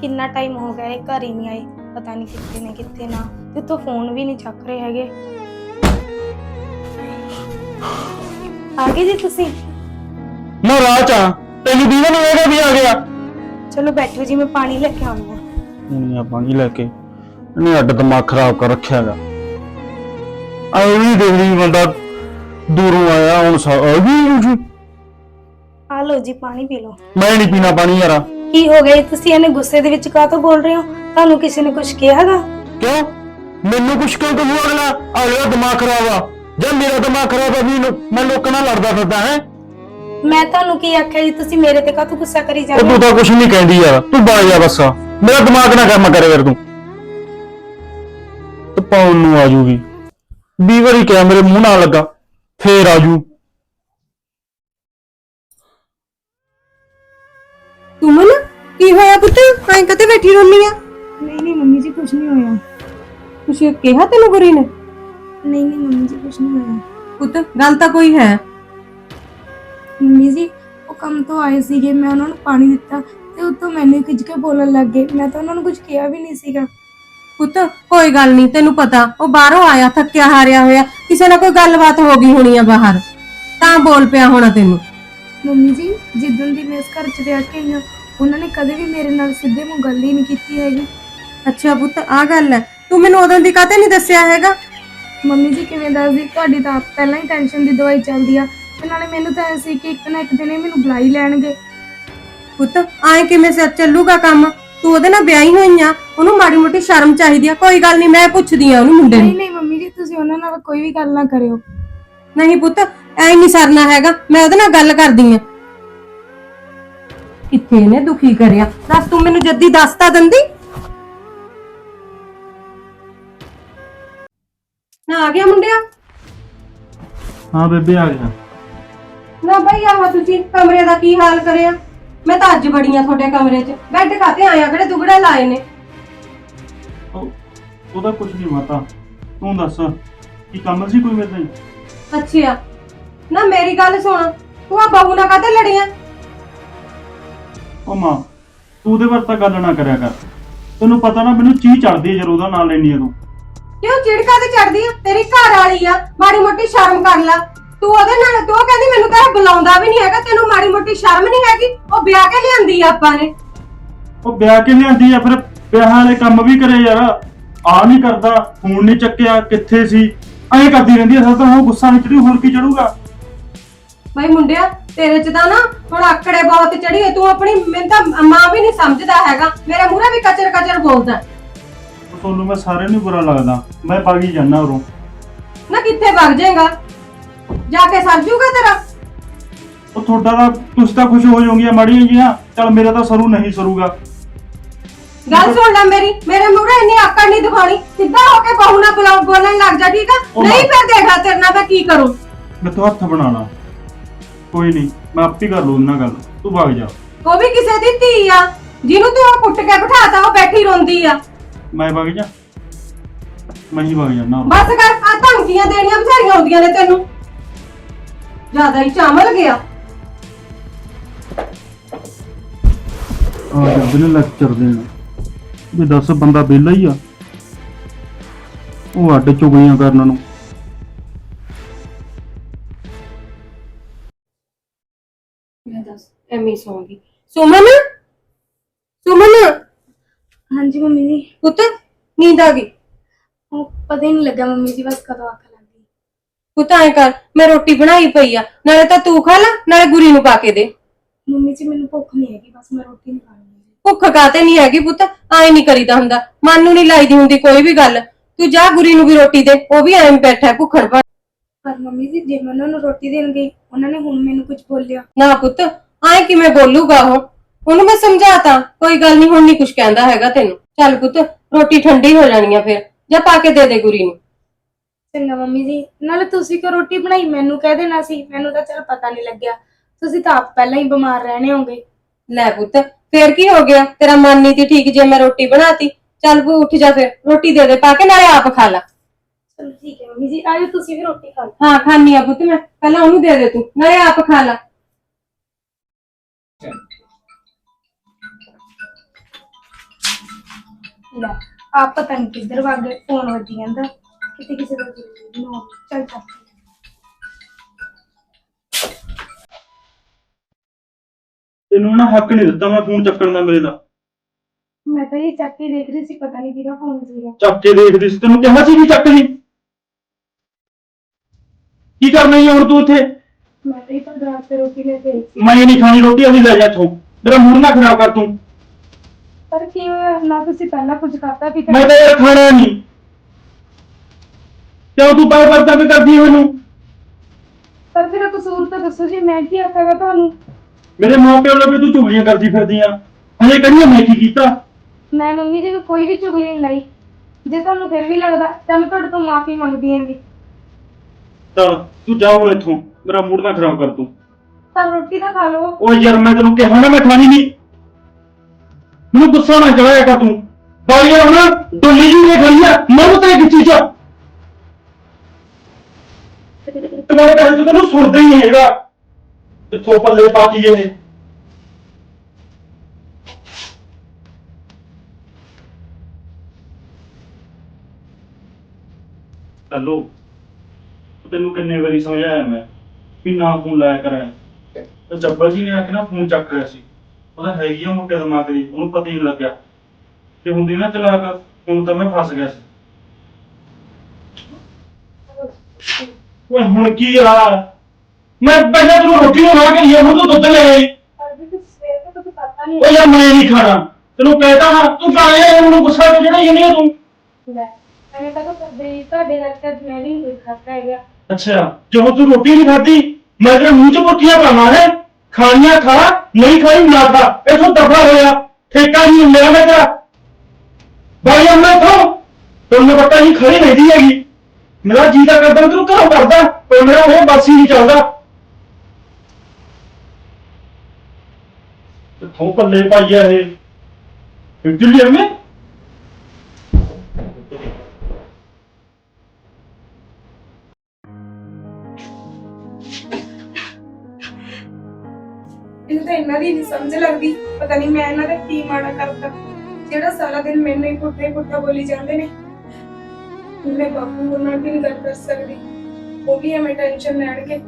ਕਿੰਨਾ ਟਾਈਮ ਹੋ ਗਿਆ ਇਹ ਘਰ ਹੀ ਨਹੀਂ ਆਏ ਪਤਾ ਨਹੀਂ ਕਿੱਥੇ ਨੇ ਕਿੱਥੇ ਨਾ। ਤੇ ਤੋਂ ਫੋਨ ਵੀ ਨਹੀਂ ਚੱਕ ਰਹੇ ਹੈਗੇ। ਆ ਗਏ ਜੀ ਤੁਸੀਂ? ਮੈਂ ਰਾਹ ਚ ਆ। ਤੈਨੂੰ ਦੀਵਾ ਨੂੰ ਇਹਦਾ ਵੀ ਆ ਗਿਆ। ਚਲੋ ਬੈਠੋ ਜੀ ਮੈਂ ਪਾਣੀ ਲੈ ਕੇ ਆਉਂਦੀ ਹਾਂ। ਦੁਨੀਆ ਪਾਣੀ ਲੈ ਕੇ। ਇਹਨੇ ਅੱਡ ਦਿਮਾਗ ਖਰਾਬ ਕਰ ਰੱਖਿਆਗਾ ਆ ਇਹ ਵੀ ਦੇਖਦੀ ਵੀ ਬੰਦਾ ਦੂਰੋਂ ਆਇਆ ਹੁਣ ਸਾ ਆ ਗਈ ਜੀ। ਆ ਲਓ ਜੀ ਪਾਣੀ ਪੀ ਲਓ। ਮੈਂ ਨਹੀਂ ਪੀਣਾ ਪਾਣੀ ਯਾਰਾ। ਕੀ ਹੋ ਗਿਆ ਜੀ? ਤੁਸੀਂ ਇਹਨੇ ਗੁੱਸੇ ਦੇ ਵਿੱਚ ਕਾਹਤੋਂ ਬੋਲ ਰਹੇ ਹੋ? ਤੁਹਾਨੂੰ ਕਿਸੇ ਨੇ ਕੁਝ ਕਿਹਾਗਾ ਕਿਉਂ? ਮੈਨੂੰ ਕੁਛ ਕਿਉਂ ਕਹੂ ਅਗਲਾ? ਅਗਲਾ ਦਿਮਾਗ ਖਰਾਬ ਆ। ਜਾਂ ਮੇਰਾ ਦਿਮਾਗ ਖਰਾਬ ਆ ਵੀ ਲੋ- ਮੈਂ ਲੋਕਾਂ ਨਾਲ ਲੜਦਾ ਫਿਰਦਾ ਹੈ? ਮੈਂ ਤੁਹਾਨੂੰ ਕੀ ਆਖਿਆ ਜੀ? ਤੁਸੀਂ ਮੇਰੇ ਤੇ ਕਾਹਤੋਂ ਗੁੱਸਾ ਕਰੀ ਉਹ ਜਾਂਦੇ ਤੂੰ ਹੋ? ਤਾਂ ਕੁਛ ਨਹੀਂ ਕਹਿੰਦੀ ਯਾਰ। ਤੂੰ ਬਾਜ ਜਾ ਬਸ। ਮੇਰਾ ਦਿਮਾਗ ਨਾ ਕੰਮ ਕਰੇ ਯਾਰ ਤੂੰ। ਤੇ ਪਾਉਣ ਨੂੰ ਆ ਜੂਗੀ 20 ਵਾਰੀ ਕਿਹਾ ਮੇਰੇ ਮੂੰਹ ਨਾਲ ਲੱਗਾ। ਫੇਰ ਆ ਜੂ ਤੁਮਨ? ਕੀ ਹੋਇਆ ਪੁੱਤ? ਐਂ ਕਦੇ ਬੈਠੀ ਰੋਨੀ ਆ? ਨਹੀਂ ਨਹੀਂ ਮੰਮੀ ਜੀ ਕੁਝ ਨਹੀਂ ਹੋਇਆ। ਕੁਛ ਕਿਹਾ ਤੈਨੂੰ ਗੁਰੀ ਨੇ? ਨਹੀਂ ਨਹੀਂ ਮੰਮੀ ਜੀ ਕੁਝ ਨਹੀਂ ਹੋਇਆ। ਪੁੱਤ ਗੱਲ ਤਾਂ ਕੋਈ ਹੈ। ਮੰਮੀ ਜੀ ਉਹ ਕੰਮ ਤੋਂ ਆਏ ਸੀਗੇ ਮੈਂ ਉਹਨਾਂ ਨੂੰ ਪਾਣੀ ਦਿੱਤਾ ਤੇ ਉਤੋਂ ਮੈਨੂੰ ਖਿੱਚ ਕੇ ਬੋਲਣ ਲੱਗ ਗਏ। ਮੈਂ ਤਾਂ ਉਹਨਾਂ ਨੂੰ ਕੁਝ ਕਿਹਾ ਵੀ ਨਹੀਂ ਸੀਗਾ। ਪੁੱਤ ਕੋਈ ਗੱਲ ਨਹੀਂ ਤੈਨੂੰ ਪਤਾ ਉਹ ਬਾਹਰੋਂ ਆਇਆ ਥੱਕਿਆ ਹਾਰਿਆ ਹੋਇਆ ਕਿਸੇ ਨਾਲ ਕੋਈ ਗੱਲਬਾਤ ਹੋ ਗਈ ਹੋਣੀ ਆ ਬਾਹਰ। ਤਾਂ ਬੋਲ ਪਿਆ ਹੋਣਾ ਤੈਨੂੰ। ਮੰਮੀ ਜੀ ਜਿੱਦਣ ਦੀ ਮੈਂ ਇਸ ਘਰ 'ਚ ਵਿਆਹ ਕੇ ਆਈ ਹਾਂ ਉਹਨਾਂ ਨੇ ਕਦੇ ਵੀ ਮੇਰੇ ਨਾਲ ਸਿੱਧੇ ਮੂੰਹ ਗੱਲ ਹੀ ਨਹੀਂ ਕੀਤੀ ਹੈਗੀ। ਅੱਛਾ ਪੁੱਤ ਆ ਗੱਲ ਹੈ। ਤੂੰ ਮੈਨੂੰ ਉਦੋਂ ਦੀ ਕਾਤੇ ਨਹੀਂ ਦੱਸਿਆ ਹੈਗਾ? ਮੰਮੀ ਜੀ ਕਿਵੇਂ ਦੱਸਦੀ? ਤੁਹਾਡੀ ਤਾਂ ਆਪ ਪਹਿਲਾਂ ਹੀ ਟੈਨਸ਼ਨ ਦੀ ਦਵਾਈ ਚੱਲਦੀ ਆ। ਤੇ ਨਾਲੇ ਮੈਨੂੰ ਤਾਂ ਐ ਸੀ ਕਿ ਇੱਕ ਨਾ ਇੱਕ ਦਿਨ ਇਹ ਮੈਨੂੰ ਬੁਲਾ ਹੀ ਲੈਣਗੇ। ਪੁੱਤ ਆਏ ਕਿਵੇਂ ਸਿਰ ਚੱਲੂਗਾ ਕੰਮ? ਤੂੰ ਉਹਦੇ ਨਾਲ ਵਿਆਹੀ ਹੋਈ ਆ। ਉਹਨੂੰ ਮਾੜੀ ਮੋਟੀ ਸ਼ਰਮ ਚਾਹੀਦੀ ਆ। ਕੋਈ ਗੱਲ ਨਹੀਂ ਮੈਂ ਪੁੱਛਦੀ ਆ ਉਹਨੂੰ ਮੁੰਡੇ ਨੂੰ। ਨਹੀਂ ਨਹੀਂ ਮੰਮੀ ਜੀ ਤੁਸੀਂ ਉਹਨਾਂ ਨਾਲ ਕੋਈ ਵੀ ਗੱਲ ਨਾ ਕਰਿਓ। ਨਹੀਂ ਪੁੱਤ ਐ ਨਹੀਂ ਸਰਨਾ ਹੈਗਾ। ਮੈਂ ਉਹਦੇ ਨਾਲ ਗੱਲ ਕਰਦੀ ਆ। ਕਿੱਥੇ ਨੇ ਦੁਖੀ ਕਰਿਆ? ਦੱਸ ਤੂੰ ਮੈਨੂੰ ਜੱਦੀ ਦੱਸ ਤਾਂ ਦਿੰਦੀ। ਨਾ ਆ ਗਿਆ ਮੁੰਡਿਆ? ਹਾਂ ਬੇਬੇ ਆ ਗਿਆ। ਨਾ ਬਈ ਆਹ ਤੁਸੀਂ ਕਮਰੇ ਦਾ ਕੀ ਹਾਲ ਕਰਿਆ? ਮੈਂ ਤਾਂ ਅੱਜ ਬੜੀਆਂ ਤੁਹਾਡੇ ਕਮਰੇ 'ਚ। ਬੈੱਡ ਕਾਤੇ ਆਇਆ ਕਿਹੜੇ ਦੁਗੜੇ ਲਾਏ ਨੇ? ਉਹ- ਉਹਦਾ ਕੁਝ ਨਹੀਂ ਪਤਾ ਤੂੰ ਦੱਸ ਕੀ ਕੰਮ ਸੀ ਕੋਈ ਮੇਰੇ ਨਾਲ ਅੱਛਾ ਨਾ ਮੇਰੀ ਗੱਲ ਸੁਣ। ਤੂੰ ਆ ਬਹੂ ਨਾਲ ਕਾਤੇ ਲੜੀਆਂ? ਉਹ ਮਾਂ ਤੂੰ ਉਹਦੇ ਬਾਰੇ ਤਾਂ ਗੱਲ ਨਾ ਕਰਿਆ ਕਰ। ਤੈਨੂੰ ਪਤਾ ਨਾ ਮੈਨੂੰ ਚੀਜ਼ ਚੜਦੀ ਹੈ ਜਦੋਂ ਉਹਦਾ ਨਾਂ ਲੈਣੀ ਆ ਤੂੰ। ਕਿਉਂ ਚਿੜਕਾ ਤੇ ਚੜਦੀ ਆ? ਤੇਰੀ ਘਰ ਵਾਲੀ ਆ ਮਾੜੀ ਮੋਟੀ ਸ਼ਰਮ ਕਰ ਲੈ। ਤੂੰ ਉਹਦੇ ਨਾਲ ਤੂੰ ਕਹਿੰਦੀ ਮੈਨੂੰ ਤਾਂ ਇਹ ਬੁਲਾਉਂਦਾ ਵੀ ਨਹੀਂ ਹੈਗਾ ਤੈਨੂੰ ਮਾੜੀ ਮੋਟੀ ਸ਼ਰਮ ਨਹੀਂ ਹੈਗੀ? ਉਹ ਵਿਆਹ ਕੇ ਲਿਆਂਦੀ ਆ ਆਪਾਂ ਨੇ। ਉਹ ਵਿਆਹ ਕੇ ਲਿਆਂਦੀ ਆ ਫਿਰ ਵਿਆਹਾਂ ਵਾਲੇ ਕੰਮ ਵੀ ਕਰੇ ਯਾਰ। ਆ ਨਹੀਂ ਕਰਦਾ ਫੋਨ ਨਹੀਂ ਚੱਕਿਆ ਕਿੱਥੇ ਸੀ? ਐਂ ਕਰਦੀ ਰਹਿੰਦੀ ਆ ਸਰ ਤਾਂ ਉਹ ਗੁੱਸਾ ਨਹੀਂ ਚੜੀ ਹੋਰ ਕੀ ਚੜੂਗਾ। ਬਈ ਮੁੰਡਿਆ ਤੇਰੇ ਚ ਤਾਂ ਨਾ ਹੁਣ ਆਕੜੇ ਬਹੁਤ ਚੜੀ ਹੈ ਤੂੰ ਆਪਣੀ ਮੈਨੂੰ ਤਾਂ ਮਾਂ ਵੀ ਨਹੀਂ ਸਮਝਦਾ ਹੈਗਾ। ਮੇਰੇ ਮੂਹਰੇ ਵੀ ਕਚਰ ਕਚਰ ਬੋਲਦਾ ਤੁਹਾਨੂੰ ਮੈਂ ਸਾਰਿਆਂ ਨੂੰ ਬੁਰਾ ਲੱਗਦਾ। ਮੈਂ ਬਾਗੀ ਜਾਣਾ ਉਰੋਂ। ਨਾ ਕਿੱਥੇ ਵਗ ਜਾਏਗਾ? ਜਾ ਕੇ ਸਰ ਜੂਗਾ ਤੇਰਾ? ਉਹ ਤੁਹਾਡਾ ਤਾਂ ਤੁਸੀਂ ਤਾਂ ਖੁਸ਼ ਹੋ ਜਾਓਗੀਆਂ ਮਾੜੀਆਂ ਜੀਆਂ। ਚਲ ਮੇਰਾ ਤਾਂ ਸਰੂ ਨਹੀਂ ਸਰੂਗਾ। ਗੱਲ ਸੁਣ ਲੈ ਮੇਰੀ ਮੇਰੇ ਮੂਹਰੇ ਇੰਨੀ ਆਕੜ ਨਹੀਂ ਦਿਖਾਉਣੀ। ਸਿੱਧਾ ਹੋ ਕੇ ਬਹੂ ਨਾਲ ਬੁਲਾਉ ਬੋਲਣ ਲੱਗ ਜਾ ਠੀਕ ਆ? ਉਹ ਨਹੀਂ ਮਾਂ- ਫਿਰ ਦੇਖਾ ਤੇਰੇ ਨਾਲ ਮੈਂ ਕੀ ਕਰੂੰ। ਮੈਥੋਂ ਹੱਥ ਬਣਾਣਾ ਕੋਈ ਨਹੀਂ ਮੈਂ ਆਪੇ ਕਰ ਲੂ ਉਹਨਾਂ ਗੱਲ ਤੂੰ ਭਾਗ ਜਾ। ਉਹ ਵੀ ਕਿਸੇ ਦੀ ਧੀ ਆ ਜਿਹਨੂੰ ਤੂੰ ਉਹ ਕੁੱਟ ਕੇ ਬਿਠਾਤਾ ਉਹ ਬੈਠੀ ਰੋਂਦੀ ਆ। ਮੈਂ ਭਾਗ ਜਾ। ਮੈਂ ਹੀ ਭਾਗ ਜਾਣਾ ਬਸ ਕਰ ਆ ਧਮਕੀਆਂ ਦੇਣੀਆਂ ਬਥੇਰੀਆਂ ਹੁੰਦੀਆਂ ਨੇ ਤੈਨੂੰ। ਜ਼ਿਆਦਾ ਹੀ ਚਾਮਲ ਗਿਆ। ਆ ਜਦ ਨੇ ਲੈਕਚਰ ਦੇਣਾ। ਵੀ ਦੱਸ ਬੰਦਾ ਵਿਹਲਾ ਹੀ ਆ। ਉਹ ਅੱਡ ਚੁਗਲੀਆਂ ਕਰਨ ਨੂੰ। ਐਵੇਂ ਹੀ ਸੌਂਗੀ ਸੁਮਨ? ਸੁਮਨ? ਹਾਂਜੀ ਮੰਮੀ ਜੀ। ਪੁੱਤ ਨੀਂਦ ਆ ਗਈ। ਉਹ ਪਤਾ ਹੀ ਨਹੀਂ ਲੱਗਾ ਮੰਮੀ ਜੀ ਬਸ ਕਦੋਂ ਅੱਖ ਲੱਗ ਗਈ। ਪੁੱਤ ਐ ਕਰ ਮੈਂ ਰੋਟੀ ਬਣਾਈ ਪਈ ਆ। ਨਾਲੇ ਤਾਂ ਤੂੰ ਖਾ ਲੈ ਨਾਲੇ ਗੁਰੀ ਨੂੰ ਪਾ ਕੇ ਦੇ। ਮੰਮੀ ਜੀ ਮੈਨੂੰ ਭੁੱਖ ਨਹੀਂ ਹੈਗੀ ਬਸ ਮੈਂ ਰੋਟੀ ਨਹੀਂ ਖਾਣੀ ਹੈ ਭੁੱਖ ਕਾਤੇ ਨਹੀਂ ਹੈਗੀ ਪੁੱਤ? ਐ ਨਹੀਂ ਕਰੀਦਾ ਹੁੰਦਾ। ਮਨ ਨੂੰ ਨਹੀਂ ਲਾਈਦੀ ਹੁੰਦੀ ਕੋਈ ਵੀ ਗੱਲ। ਤੂੰ ਜਾ ਗੁਰੀ ਨੂੰ ਵੀ ਰੋਟੀ ਦੇ ਉਹ ਵੀ ਐਂ ਬੈਠਾ ਭੁੱਖੜ ਪਾ ਪਰ ਮੰਮੀ ਜੀ ਜੇ ਮੈਂ ਉਹਨਾਂ ਨੂੰ ਰੋਟੀ ਦੇਣ ਗਈ ਉਹਨਾਂ ਨੇ ਹੁਣ ਮੈਨੂੰ ਕੁਝ ਬੋਲਿਆ। ਨਾ ਪੁੱਤ ਐ ਕਿਵੇਂ ਬੋਲੂਗਾ ਉਹ? ਉਹਨੂੰ ਮੈਂ ਸਮਝਾਤਾ। ਕੋਈ ਗੱਲ ਨਹੀਂ ਹੁਣ ਨਹੀਂ ਕੁਝ ਕਹਿੰਦਾ ਹੈਗਾ ਤੈਨੂੰ। ਚੱਲ ਪੁੱਤ ਰੋਟੀ ਠੰਡੀ ਹੋ ਜਾਣੀ ਆ ਫਿਰ। ਜਾ ਪਾ ਕੇ ਦੇ ਦੇ ਗੁਰੀ ਨੂੰ। ਚੰਗਾ ਮੰਮੀ ਜੀ ਨਾਲੇ ਤੁਸੀਂ ਕਿਉਂ ਰੋਟੀ ਬਣਾਈ? ਮੈਨੂੰ ਕਹਿ ਦੇਣਾ ਸੀ। ਮੈਨੂੰ ਤਾਂ ਚਲ ਪਤਾ ਨਹੀਂ ਲੱਗਿਆ। ਤੁਸੀਂ ਤਾਂ ਆਪ ਪਹਿਲਾਂ ਹੀ ਬਿਮਾਰ ਰਹਿਣੇ ਹੋਗੇ। ਲੈ ਪੁੱਤ ਫੇਰ ਕੀ ਹੋ ਗਿਆ? ਤੇਰਾ ਮਨ ਨਹੀਂ ਤੀ ਠੀਕ ਜੇ ਮੈਂ ਰੋਟੀ ਬਣਾਤੀ। ਚੱਲ ਬੂ ਉੱਠ ਜਾ ਫਿਰ। ਰੋਟੀ ਦੇ ਦੇ ਪਾ ਕੇ ਨਾਲੇ ਆਪ ਖਾ ਲੈ। ਚਲੋ ਠੀਕ ਹੈ ਮੰਮੀ ਜੀ ਆਜੋ ਤੁਸੀਂ ਵੀ ਰੋਟੀ ਖਾ ਲਓ। ਹਾਂ ਖਾਣੀ ਆ ਪੁੱਤ ਮੈਂ। ਪਹਿਲਾਂ ਉਹਨੂੰ ਦੇ ਦੇ ਤੂੰ ਨਾਲੇ ਆਪ ਖਾ ਲੈ। ਲੈ ਆਪ ਪਤਾ ਨਹੀਂ ਕਿੱਧਰ ਵਗ ਗਏ ਫੋਨ ਵੱਜੀ ਜਾਂਦਾ। ਕਿਤੇ ਕਿਸੇ ਦਾ ਨੋ ਚੱਲ ਚੱਲ ਤੈਨੂੰ ਨਾ ਹੱਕ ਨਹੀਂ ਦਿੱਤਾ ਮੈਂ ਫੋਨ ਚੱਕਣ ਦਾ ਮੇਰੇ ਦਾ। ਮੈਂ ਤਾਂ ਇਹ ਚੱਕ ਕੇ ਦੇਖ ਰਹੀ ਸੀ ਪਤਾ ਨਹੀਂ ਕਿਹਦਾ ਫੋਨ ਸੀਗਾ। ਚੱਕ ਕੇ ਦੇਖਦੀ ਸੀ ਤੈਨੂੰ ਕਿਹਾ ਸੀ ਵੀ ਚੱਕ ਲਈ ਕੀ ਕਰਨਾ ਹੀ ਹੁਣ ਤੂੰ ਉੱਥੇ ਸੀ। ਮੈਂ ਨਹੀਂ ਖਾਣੀ ਰੋਟੀ ਅਸੀਂ ਲੈ ਜਾ ਇੱਥੋਂ। ਮੇਰਾ ਮੂਡ ਨਾ ਖਰਾਬ ਕਰ ਤੂੰ। ਪਰ ਕੀ ਹੋਇਆ? ਨਾ ਤੁਸੀਂ ਪਹਿਲਾਂ ਕੁਝ ਖਾਤਾ ਪੀਤਾ ਮੈਂ ਤਾਂ ਯਾਰ ਖਾਣਾ ਨਹੀਂ। ਕਿਉਂ ਤੂੰ ਪਾਇ ਪਰਦਾ ਵੀ ਕਰਦੀ ਮੈਨੂੰ? ਪਰ ਫਿਰ ਕਸੂਰ ਤਾਂ ਦੱਸੋ ਜੀ ਮੈਂ ਕੀ ਆਖਾਂਗਾ ਤੁਹਾਨੂੰ? ਮੇਰੇ ਮਾਂ ਪਿਓ ਨਾਲ ਵੀ ਤੂੰ ਚੁਗਲੀਆਂ ਕਰਦੀ ਫਿਰਦੀ ਆ। ਹਜੇ ਕਹਿੰਦੀ ਮੈਂ ਕੀ ਕੀਤਾ? ਮੈਂ ਮੰਮੀ ਜੀ ਕੋਈ ਵੀ ਚੁਗਲੀ ਨਹੀਂ ਲਾਈ। ਜੇ ਤੁਹਾਨੂੰ ਫਿਰ ਵੀ ਲੱਗਦਾ ਤਾਂ ਮੈਂ ਤੁਹਾਡੇ ਤੋਂ ਮਾਫੀ ਮੰਗਦੀ ਹਾਂ ਜੀ ਚਲ ਤੂੰ ਜਾ ਹੁਣ ਇੱਥੋਂ। ਮੇਰਾ ਮੂਡ ਨਾ ਖਰਾਬ ਕਰ ਤੂੰ। ਪਰ ਰੋਟੀ ਤਾਂ ਖਾ ਲਓ। ਓਏ ਯਾਰ ਮੈਂ ਤੈਨੂੰ ਕਿਹਾ ਨਾ ਮੈਂ ਖਾਣੀ ਨਹੀਂ। ਮੈਨੂੰ ਗੁੱਸਾ ਨਾ ਚੜਾਇਆ ਕਰ ਤੂੰ। ਬਾਲੀਆ ਹੁਣ ਡੋਲੀ ਜੀ ਨੇ ਖਾਈ ਆ ਮਰ ਤੇ ਕਿੱਚੀ ਚ। ਤੁਹਾਡੇ ਕਹੇ ਤੈਨੂੰ ਸੁਣਦਾ ਹੀ ਨਹੀਂ ਹੈਗਾ। ਕਿੱਥੋਂ ਪੱਲੇ ਪਾ ਕੇ ਇਹ ਹੈਲੋ ਤੈਨੂੰ ਕਿੰਨੇ ਵਾਰੀ ਸਮਝਾਇਆ ਮੈਂ? ਵੀ ਨਾ ਫੋਨ ਲਾਇਆ ਕਰ ਤੇ ਜੱਬਲ ਜੀ ਨੇ ਆ ਕੇ ਨਾ ਫੋਨ ਚੱਕ ਰਿਹਾ ਸੀ। ਉਹਦਾ ਹੈਗੀ ਆ ਮੁੰਡੇ ਦਿਮਾਗ ਦੀ ਉਹਨੂੰ ਪਤਾ ਹੀ ਨਹੀਂ ਲੱਗਿਆ। ਤੇ ਹੁੰਦੀ ਨਾ ਚਲਾਕ ਹੁਣ ਤਾਂ ਮੈਂ ਫਸ ਗਿਆ ਸੀ। ਓਏ ਹੁਣ ਕੀ ਆ? ਮੈਂ ਪਹਿਲਾਂ ਤੈਨੂੰ ਰੋਟੀ ਨੂੰ ਲਾ ਕੇ ਲਿਆ ਹੁਣ ਤੂੰ ਦੁੱਧ ਲੈ ਆਈ। ਤੁਸੀਂ ਸਵੇਰ ਤੋਂ ਕੁਝ ਪਤਾ ਨਹੀਂ ਓਏ ਯਾਰ ਮੈਂ ਨਹੀਂ ਖਾਣਾ। ਤੈਨੂੰ ਕਹਿਤਾ ਹਾਂ ਤੂੰ ਕਾਹੇ ਮੈਨੂੰ ਗੁੱਸਾ ਤੇ ਜਿਹੜਾ ਹੀ ਨਹੀਂ ਤੂੰ? ਲੈ ਐਵੇਂ ਤਾਂ ਕਰਦੇ ਤੁਹਾਡੇ ਨਾਲ ਤਾਂ ਮੈਂ ਵੀ ਨਹੀਂ ਖਾਤਾ ਹੈਗਾ। ਅੱਛਾ ਜਦੋਂ ਤੂੰ ਰੋਟੀ ਨਹੀਂ ਖਾਧੀ ਮੈਂ ਤੇਰੇ ਮੂੰਹ 'ਚ ਮੁੱਠੀਆਂ ਪਾਵਾਂ ਹੈ ਖਾਣੀਆਂ ਖਾ, ਨਹੀਂ ਖਾਈ ਨਾ ਖਾ ਇਥੋਂ ਦਫਾ ਹੋਇਆ। ਠੇਕਾ ਨਹੀਂ ਮੇਰਾ ਮੈਂ ਤੇਰਾ। ਬਾਈ ਮੈਂ ਤੋਂ ਤੁਹਾਨੂੰ ਪਤਾ ਨਹੀਂ ਖੜੀ ਰਹਿੰਦੀ ਹੈਗੀ। ਮੇਰਾ ਜੀ ਤਾਂ ਕਰਦਾ ਮੈਂ ਤੈਨੂੰ ਘਰੋਂ ਕਰਦਾ ਪਰ ਮੇਰਾ ਉਹ ਬਾਸੀ ਨਹੀਂ ਚੱਲਦਾ। ਕਿੱਥੋਂ ਪੱਲੇ ਪਾਈਆ ਇਹ? ਇੱਡਲੀ ਐਵੇਂ? ਇਹਨਾਂ ਦੀ ਨਹੀਂ ਸਮਝ ਲੱਗਦੀ। ਪਤਾ ਨਹੀਂ ਮੈਂ ਇਹਨਾਂ ਦਾ ਕੀ ਮਾੜਾ ਕਰਤਾ। ਜਿਹੜਾ ਸਾਰਾ ਦਿਨ ਮੈਨੂੰ ਹੀ ਪੁੱਠੇ ਪੁੱਠਾ ਬੋਲੀ ਜਾਂਦੇ ਨੇ। ਮੈਂ ਬਾਪੂ ਉਹਨਾਂ ਵੀ ਨਹੀਂ ਗੱਲ ਕਰ ਸਕਦੀ। ਉਹ ਵੀ ਐਵੇਂ ਟੈਨਸ਼ਨ ਲੈਣਗੇ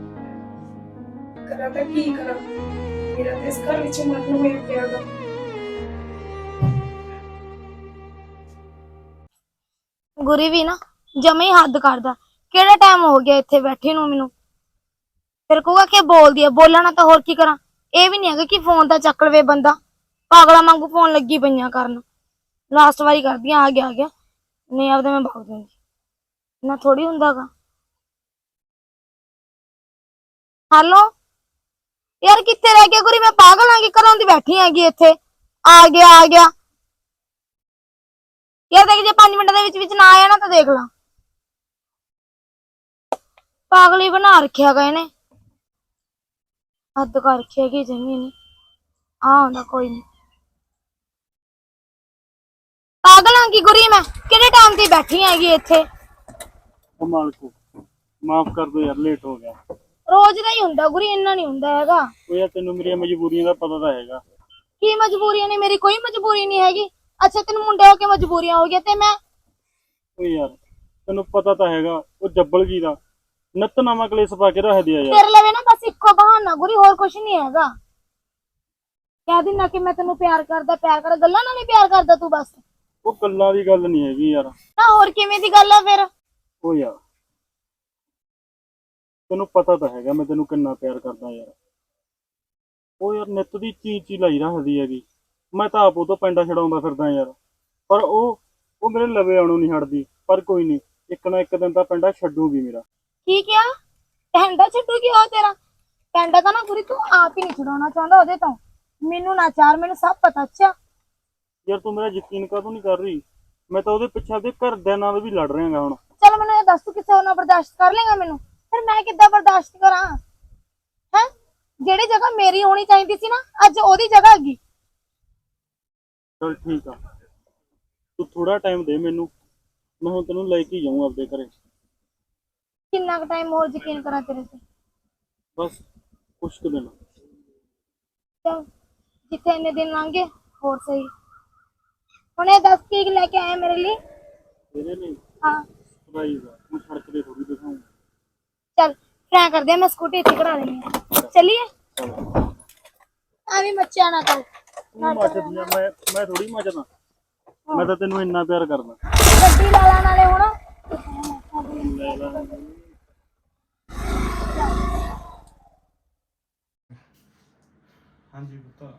ਕਰਾਂ ਤਾਂ ਕੀ ਕਰਾਂ। ਮੇਰਾ ਤਾਂ ਇਸ ਘਰ ਵਿੱਚ ਮਨ ਨੂੰ ਹੋਇਆ ਪਿਆ ਗਾ ਗੁਰੀ ਵੀ ਨਾ ਜਮੇ ਹੀ ਹੱਦ ਕਰਦਾ। ਕਿਹੜਾ ਟਾਈਮ ਹੋ ਗਿਆ ਇੱਥੇ ਬੈਠੇ ਨੂੰ ਮੈਨੂੰ? ਫਿਰ ਕਹੂਗਾ ਕਿ ਬੋਲਦੀ ਆ। ਬੋਲਣਾ ਤਾਂ ਹੋਰ ਕੀ ਕਰਾਂ? ਇਹ ਵੀ ਨਹੀਂ ਹੈਗਾ ਕਿ ਫੋਨ ਤਾਂ ਚੱਕ ਲਵੇ ਬੰਦਾ। ਪਾਗਲਾ ਵਾਂਗੂ ਫੋਨ ਲੱਗੀ ਪਈਆਂ ਕਰਨ। ਲਾਸਟ ਵਾਰੀ ਕਰਦੀ ਆ ਗਿਆ ਆ ਗਿਆ। ਨਹੀਂ, ਆਪਦਾ ਮੈਂ ਭਗ ਦੂੰਗੀ ਨਾ ਥੋੜੀ ਹੁੰਦਾਗਾ। ਹੈਲੋ ਯਾਰ ਕਿੱਥੇ ਰਹਿ ਗਿਆ ਗੁਰੀ ਮੈਂ ਪਾਗਲ ਆਂ ਕਿ ਘਰੋਂ ਦੀ ਬੈਠੀ ਹੈਗੀ ਇੱਥੇ? ਆ ਗਿਆ ਆ ਗਿਆ। ਯਾਰ ਦੇਖ, ਜੇ 5 ਮਿੰਟਾਂ ਦੇ ਵਿੱਚ ਵਿੱਚ ਨਾ ਆਇਆ ਨਾ ਤਾਂ ਦੇਖ ਲਾ। ਪਾਗਲੀ ਬਣਾ ਰੱਖਿਆ ਗਾ ਇਹਨੇ। ਹੱਦ ਕਰ ਰੱਖਿਆ ਕਿ ਜ਼ਮੀਨ ਆ ਹੁੰਦਾ ਕੋਈ ਨਹੀਂ ਪਾਗਲਾਂ ਕੀ ਗੁਰੀ ਮੈਂ? ਕਿਹੜੇ ਟਾਈਮ ਦੀ ਬੈਠੀ ਹੈਗੀ ਇੱਥੇ? ਉਹ ਮਾਲਕੋ ਮਾਫ ਕਰ ਦੋ ਯਾਰ ਲੇਟ ਹੋ ਗਿਆ। ਰੋਜ਼ ਦਾ ਹੀ ਹੁੰਦਾ ਗੁਰੀ ਇੰਨਾ ਨਹੀਂ ਹੁੰਦਾ ਹੈਗਾ। ਉਹ ਯਾਰ ਤੈਨੂੰ ਮੇਰੀਆਂ ਮਜਬੂਰੀਆਂ ਦਾ ਪਤਾ ਤਾਂ ਹੈਗਾ। ਕੀ ਮਜਬੂਰੀਆਂ ਨੇ? ਮੇਰੀ ਕੋਈ ਮਜਬੂਰੀ ਨਹੀਂ ਹੈਗੀ। ਅੱਛਾ ਤੈਨੂੰ ਮੁੰਡੇ ਹੋ ਕੇ ਮਜਬੂਰੀਆਂ ਹੋ ਗਈਆਂ ਤੇ ਮੈਂ ਉਹ ਯਾਰ ਤੈਨੂੰ ਪਤਾ ਤਾਂ ਹੈਗਾ ਉਹ ਜੱਬਲ ਜੀ ਦਾ ਨਿਤਨਾਮਾ ਕਲੇਸ਼ ਪਾ ਕੇ ਰੱਖ ਦਿਆ ਯਾਰ। ਤੇਰੇ ਲਵੇ ਨਾ ਬਸ ਇੱਕੋ ਬਹਾਨਾ ਗੁਰੀ ਹੋਰ ਕੁਝ ਨਹੀਂ ਹੈਗਾ। ਕਹਿ ਦਿਨਾ ਕਿ ਮੈਂ ਤੈਨੂੰ ਪਿਆਰ ਕਰਦਾ ਪਿਆਰ ਕਰ ਗੱਲਾਂ ਨਾਲ ਹੀ ਪਿਆਰ ਕਰਦਾ ਤੂੰ ਬਸ। ਉਹ ਗੱਲਾਂ ਦੀ ਗੱਲ ਨਹੀਂ ਹੈਗੀ ਯਾਰ। ਨਾ ਹੋਰ ਕਿਵੇਂ ਦੀ ਗੱਲ ਆ ਫਿਰ? ਉਹ ਯਾਰ ਤੈਨੂੰ ਪਤਾ ਤਾਂ ਹੈਗਾ ਮੈਂ ਤੈਨੂੰ ਕਿੰਨਾ ਪਿਆਰ ਕਰਦਾ ਯਾਰ। ਉਹ ਯਾਰ ਨਿੱਤ ਦੀ ਚੀ ਚੀ ਲਾਈ ਰੱਖਦੀ ਹੈਗੀ। ਮੈਂ ਤਾਂ ਆਪ ਉਹ ਤੋਂ ਪੈਂਡਾ ਛਡਾਉਂਦਾ ਫਿਰਦਾ ਯਾਰ। ਪਰ ਉਹ ਉਹ ਮੇਰੇ ਲਵੇ ਆਉਣੋਂ ਨਹੀਂ ਹਟਦੀ। ਪਰ ਕੋਈ ਨਹੀਂ ਇੱਕ ਨਾ ਇੱਕ ਦਿਨ ਤਾਂ ਪੈਂਡਾ ਛੱਡੂਗੀ ਮੇਰਾ। ਕੀ ਕਿਹਾ? ਪੈਂਡਾ ਛੱਡੂਗੀ ਉਹ ਤੇਰਾ? ਪੈਂਡਾ ਤਾਂ ਨਾ ਗੁਰੀ ਤੂੰ ਆਪ ਹੀ ਨਹੀਂ ਛਡਾਉਣਾ ਚਾਹੁੰਦਾ ਉਹਦੇ ਤੋਂ। ਮੈਨੂੰ ਨਾ ਚਾਰ ਮੈਨੂੰ ਸਭ ਪਤਾ ਅੱਛਾ? ਯਾਰ ਤੂੰ ਮੇਰਾ ਯਕੀਨ ਕਾਹਤੋਂ ਨਹੀਂ ਕਰ ਰਹੀ? ਮੈਂ ਤਾਂ ਉਹਦੇ ਪਿੱਛੇ ਆਪਦੇ ਘਰਦਿਆਂ ਨਾਲ ਵੀ ਲੜ ਰਿਹਾਗਾ ਹੁਣ। ਚੱਲ ਮੈਨੂੰ ਇਹ ਦੱਸ ਤੂੰ ਕਿਸੇ ਹੋਰ ਨਾਲ ਬਰਦਾਸ਼ਤ ਕਰ ਲੇਗਾ ਮੈਨੂੰ? ਫਿਰ ਮੈਂ ਕਿੱਦਾਂ ਬਰਦਾਸ਼ਤ ਕਰਾਂ? ਹੈ? ਜਿਹੜੀ ਜਗ੍ਹਾ ਮੇਰੀ ਹੋਣੀ ਚਾਹੀਦੀ ਸੀ ਨਾ ਅੱਜ ਉਹਦੀ ਜਗ੍ਹਾ ਹੈਗੀ। ਚਲ ਠੀਕ ਆ। ਤੂੰ ਥੋੜਾ ਟਾਈਮ ਦੇ ਮੈਨੂੰ। ਮੈਂ ਹੁਣ ਤੈਨੂੰ ਲੈ ਕੇ ਜਾਊਂ ਆਪਦੇ ਘਰੇ। ਕਿੰਨਾ ਕੁ ਟਾਈਮ ਹੋਰ ਯਕੀਨ ਕਰਾਂ ਤੇਰੇ ਤੇ? ਬਸ ਕੁਛ ਕੁ ਦਿਨ। ਚੱਲ ਜਿੱਥੇ ਇੰਨੇ ਦਿਨ ਲੰਘੇ ਹੋਰ ਸਹੀ। ਹੁਣ ਇਹ ਦੱਸ ਕੀ ਲੈ ਕੇ ਆਇਆ ਮੇਰੇ ਲਈ? ਤੇਰੇ ਲਈ? ਹਾਂ। ਸਦਾਈ ਦਾ ਮੈਂ ਸੜਕ ਤੇ ਥੋੜੀ ਦਿਖਾਉਂਗਾ ਚੱਲ ਫਰਾਂ ਕਰਦੇ ਆ ਮੈਂ ਸਕੂਟੀ ਇੱਥੇ ਖੜਾ ਲੈਣੀ ਆ ਚੱਲੀਏ? ਐਵੇਂ ਮੱਚਿਆ ਨਾ ਕਰ ਤੂੰ। ਮੱਚਦੀਆਂ ਮੈਂ ਮੈਂ ਥੋੜੀ ਮੱਚਦਾ ਮੈਂ ਤਾਂ ਤੈਨੂੰ ਇੰਨਾ ਪਿਆਰ ਕਰਦਾ। ਗੱਡੀ ਲਾ ਲਾ ਨਾਲੇ ਹੁਣ। ਹਾਂਜੀ ਪੁੱਤਾ।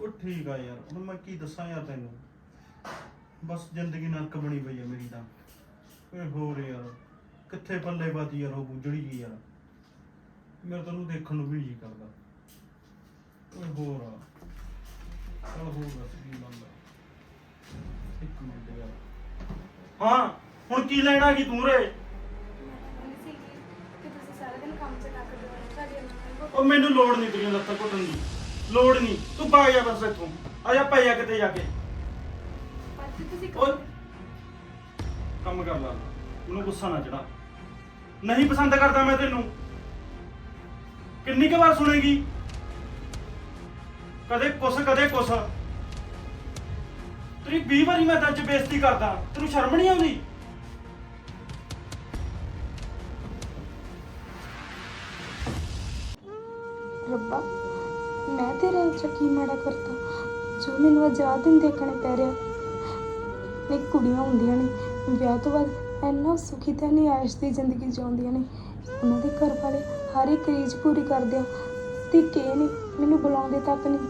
ਉਹ ਠੀਕ ਆ ਯਾਰ, ਹੁਣ ਮੈਂ ਕੀ ਦੱਸਾਂ ਯਾਰ ਤੈਨੂੰ। ਬਸ ਜ਼ਿੰਦਗੀ ਨਰਕ ਬਣੀ ਪਈ ਆ ਮੇਰੀ ਤਾਂ। ਓਏ ਹੋਰ ਯਾਰ, ਕਿੱਥੇ ਪੱਲੇ ਬਾਤੀ ਯਾਰ ਉਹ ਬੁੱਝੜੀ ਜੀ ਯਾਰ। ਮੇਰੇ ਤੈਨੂੰ ਦੇਖਣ ਨੂੰ ਵੀ ਜੀ ਕਰਦਾ। ਓਏ ਹੋਰ ਆ। ਚਲ ਹੋ ਗਿਆ ਕੀ ਬੰਦਾ ਇੱਕ ਮਿੰਟ ਯਾਰ। ਹਾਂ? ਹੁਣ ਕੀ ਲੈਣਾ ਕੀ ਤੂੰ ਰੇ ਉਹ ਮੈਨੂੰ ਲੋੜ ਨਹੀਂ ਤੇਰੀਆਂ ਲੱਤਾਂ ਘੁੱਟਣ ਦੀ। ਲੋੜ ਨਹੀਂ। ਤੂੰ ਭਾਗ ਜਾ ਬਸ ਇੱਥੋਂ। ਆ ਜਾ ਪੈ ਕਿਤੇ ਜਾ ਕੇ। ਅੱਜ ਕੰਮ ਕਰ ਲਾ। ਮੈਨੂੰ ਗੁੱਸਾ ਨਾ ਚੜਾ। ਨਹੀਂ ਪਸੰਦ ਕਰਦਾ ਮੈਂ ਤੈਨੂੰ। ਕਿੰਨੀ ਕੁ ਵਾਰ ਸੁਣੇਗੀ? ਕਦੇ ਕੁਛ ਕਦੇ ਕੁਛ। ਤੇਰੀ 20 ਵਾਰੀ ਮੈਂ ਤਾਂ ਬੇਇੱਜ਼ਤੀ ਕਰਦਾ। ਤੈਨੂੰ ਸ਼ਰਮ ਨਹੀਂ ਆਉਂਦੀ? ਰੱਬਾ, ਮੈਂ ਤੇਰੇ ਵਿੱਚ ਕੀ ਮਾੜਾ ਕਰਤਾ? ਜੋ ਮੈਨੂੰ ਆਜ਼ਾਦ ਦਿਨ ਦੇਖਣੇ ਪੈ ਰਿਹਾ। ਨੇ ਕੁੜੀਆਂ ਹੁੰਦੀਆਂ ਨੇ, ਵਿਆਹ ਤੋਂ ਬਾਅਦ ਇੰਨਾ ਸੁਖੀ ਤੇ ਨਹੀਂ ਦੀ ਜ਼ਿੰਦਗੀ ਜਿਉਂਦੀਆਂ ਨੇ। ਉਹਨਾਂ ਦੇ ਘਰ ਵਾਲੇ ਹਰ ਇੱਕ ਰੀਝ ਪੂਰੀ ਕਰਦੇ ਆ। ਤੇ ਕਿ ਨਹੀਂ ਮੈਨੂੰ ਬੁਲਾਉਂਦੇ ਤੱਕ ਨਹੀਂ।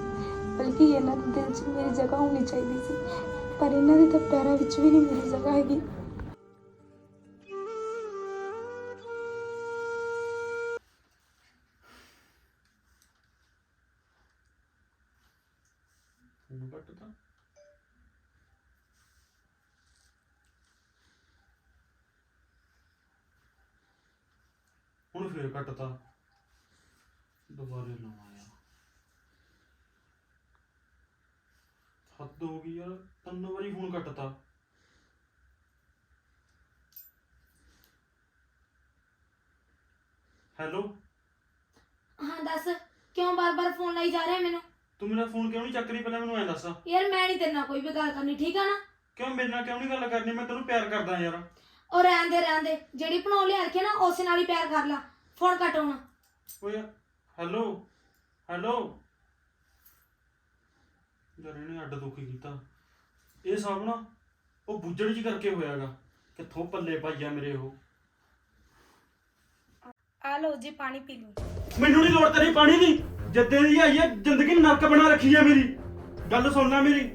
ਬਲਕਿ ਇਹਨਾਂ ਦੇ ਦਿਲ 'ਚ ਮੇਰੀ ਜਗ੍ਹਾ ਹੋਣੀ ਚਾਹੀਦੀ ਸੀ। ਪਰ ਇਹਨਾਂ ਦੇ ਤਾਂ ਪੈਰਾਂ ਵਿੱਚ ਵੀ ਨਹੀਂ ਮੇਰੀ ਜਗ੍ਹਾ ਹੈਗੀ। ਫੋਨ ਕੱਟਦਾ ਹੁਣ ਫੇਰ ਕੱਟਤਾ ਦੁਬਾਰੇ ਲਵਾਇਆ ਹੱਦ ਹੋ ਗਈ ਯਾਰ। ਤਿੰਨ ਵਾਰੀ ਫੋਨ ਕੱਟਤਾ ਹੈਲੋ? ਹਾਂ, ਦੱਸ। ਕਿਉਂ ਬਾਰ-ਬਾਰ ਫੋਨ ਲਾਈ ਜਾ ਰਿਹਾ ਮੈਨੂੰ? ਤੂੰ ਮੇਰਾ ਫੋਨ ਕਿਉਂ ਨਹੀਂ ਚੱਕ ਰਹੀ? ਪਹਿਲਾਂ ਮੈਨੂੰ ਐ ਦੱਸ। ਯਾਰ ਮੈਂ ਨਹੀਂ ਤੇਰੇ ਨਾਲ ਕੋਈ ਵੀ ਗੱਲ ਕਰਨੀ ਠੀਕ ਆ ਨਾ? ਕਿਉਂ ਮੇਰੇ ਨਾਲ ਕਿਉਂ ਨਹੀਂ ਗੱਲ ਕਰਨੀ? ਮੈਂ ਤੈਨੂੰ ਪਿਆਰ ਕਰਦਾ ਯਾਰ। ਉਹ ਰਹਿਣ ਦੇ ਰਹਿਣ ਦੇ। ਜਿਹੜੀ ਬਣਾਉ ਲਿਆ ਕੇ ਨਾ ਉਸੇ ਨਾਲ ਹੀ ਪਿਆਰ ਕਰ ਲਾ। ਫੋਨ ਕੱਟ ਹੁਣ। ਓਏ ਹੈਲੋ ਹੈਲੋ। ਯਾਰ ਇਹਨੇ ਅੱਡ ਦੁਖੀ ਕੀਤਾ। ਇਹ ਸਭ ਨਾ ਉਹ ਬੁੱਜੜ ਜੀ ਕਰਕੇ ਹੋਇਆਗਾ। ਕਿੱਥੋਂ ਪੱਲੇ ਪਾਈਆ ਮੇਰੇ ਉਹ। ਆ ਲਓ ਜੀ ਪਾਣੀ ਪੀ ਲਓ। ਮੈਨੂੰ ਨਹੀਂ ਲੋੜ ਤੇਰੀ ਪਾਣੀ ਦੀ। ਜੱਦੇ ਦੀ ਆਈ ਹੈ ਜ਼ਿੰਦਗੀ ਨਰਕ ਬਣਾ ਰੱਖੀ ਹੈ ਮੇਰੀ। ਗੱਲ ਸੁਣ ਲੈ ਮੇਰੀ।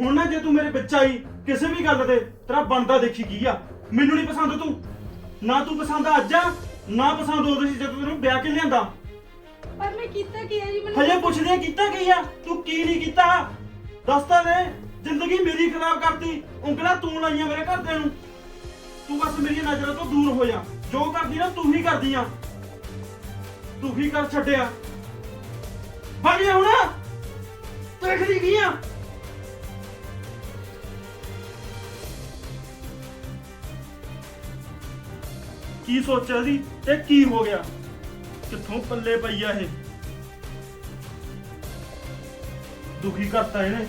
ਹੁਣ ਨਾ ਜੇ ਤੂੰ ਮੇਰੇ ਵਿੱਚ ਆਈ ਕਿਸੇ ਵੀ ਗੱਲ ਤੇ ਤੇਰਾ ਬਣਦਾ ਦੇਖੀ ਕੀ ਆ? ਮੈਨੂੰ ਨਹੀਂ ਪਸੰਦ ਤੂੰ। ਨਾ ਤੂੰ ਪਸੰਦ ਅੱਜ ਆ ਨਾ ਪਸੰਦ ਉਦੋਂ ਸੀ ਜਦੋਂ ਤੈਨੂੰ ਵਿਆਹ ਕੇ ਲਿਆਂਦਾ। ਪਰ ਮੈਂ ਕੀਤਾ ਕੀ ਹੈ ਜੀ ਮੈਨੂੰ? ਹਜੇ ਪੁੱਛਦੇ ਆ ਕੀਤਾ ਕੀ ਆ? ਤੂੰ ਕੀ ਨਹੀਂ ਕੀਤਾ? ਦੱਸ ਤਾਂ ਦੇ ਜ਼ਿੰਦਗੀ ਮੇਰੀ ਖਰਾਬ ਕਰਤੀ ਉਂਗਲਾਂ ਤੂੰ ਲਾਈਆਂ ਮੇਰੇ ਘਰਦਿਆਂ ਨੂੰ। ਤੂੰ ਬਸ ਮੇਰੀ ਨਜ਼ਰਾਂ ਤੋਂ ਦੂਰ ਹੋ ਜਾ। ਜੋ ਕਰਦੀ ਨਾ ਤੂੰ ਹੀ ਕਰਦੀ ਆ। ਤੂੰ ਹੀ ਕਰ ਛੱਡਿਆ। ਭਾਗਿਆ ਹੁਣ। ਦੇਖਦੀ ਕੀ ਆ? ਕੀ ਸੋਚਿਆ ਸੀ ਇਹ ਕੀ ਹੋ ਗਿਆ? ਕਿੱਥੋਂ ਪੱਲੇ ਪਈ ਆ ਇਹ? ਦੁਖੀ ਕਰਤਾ ਇਹਨੇ।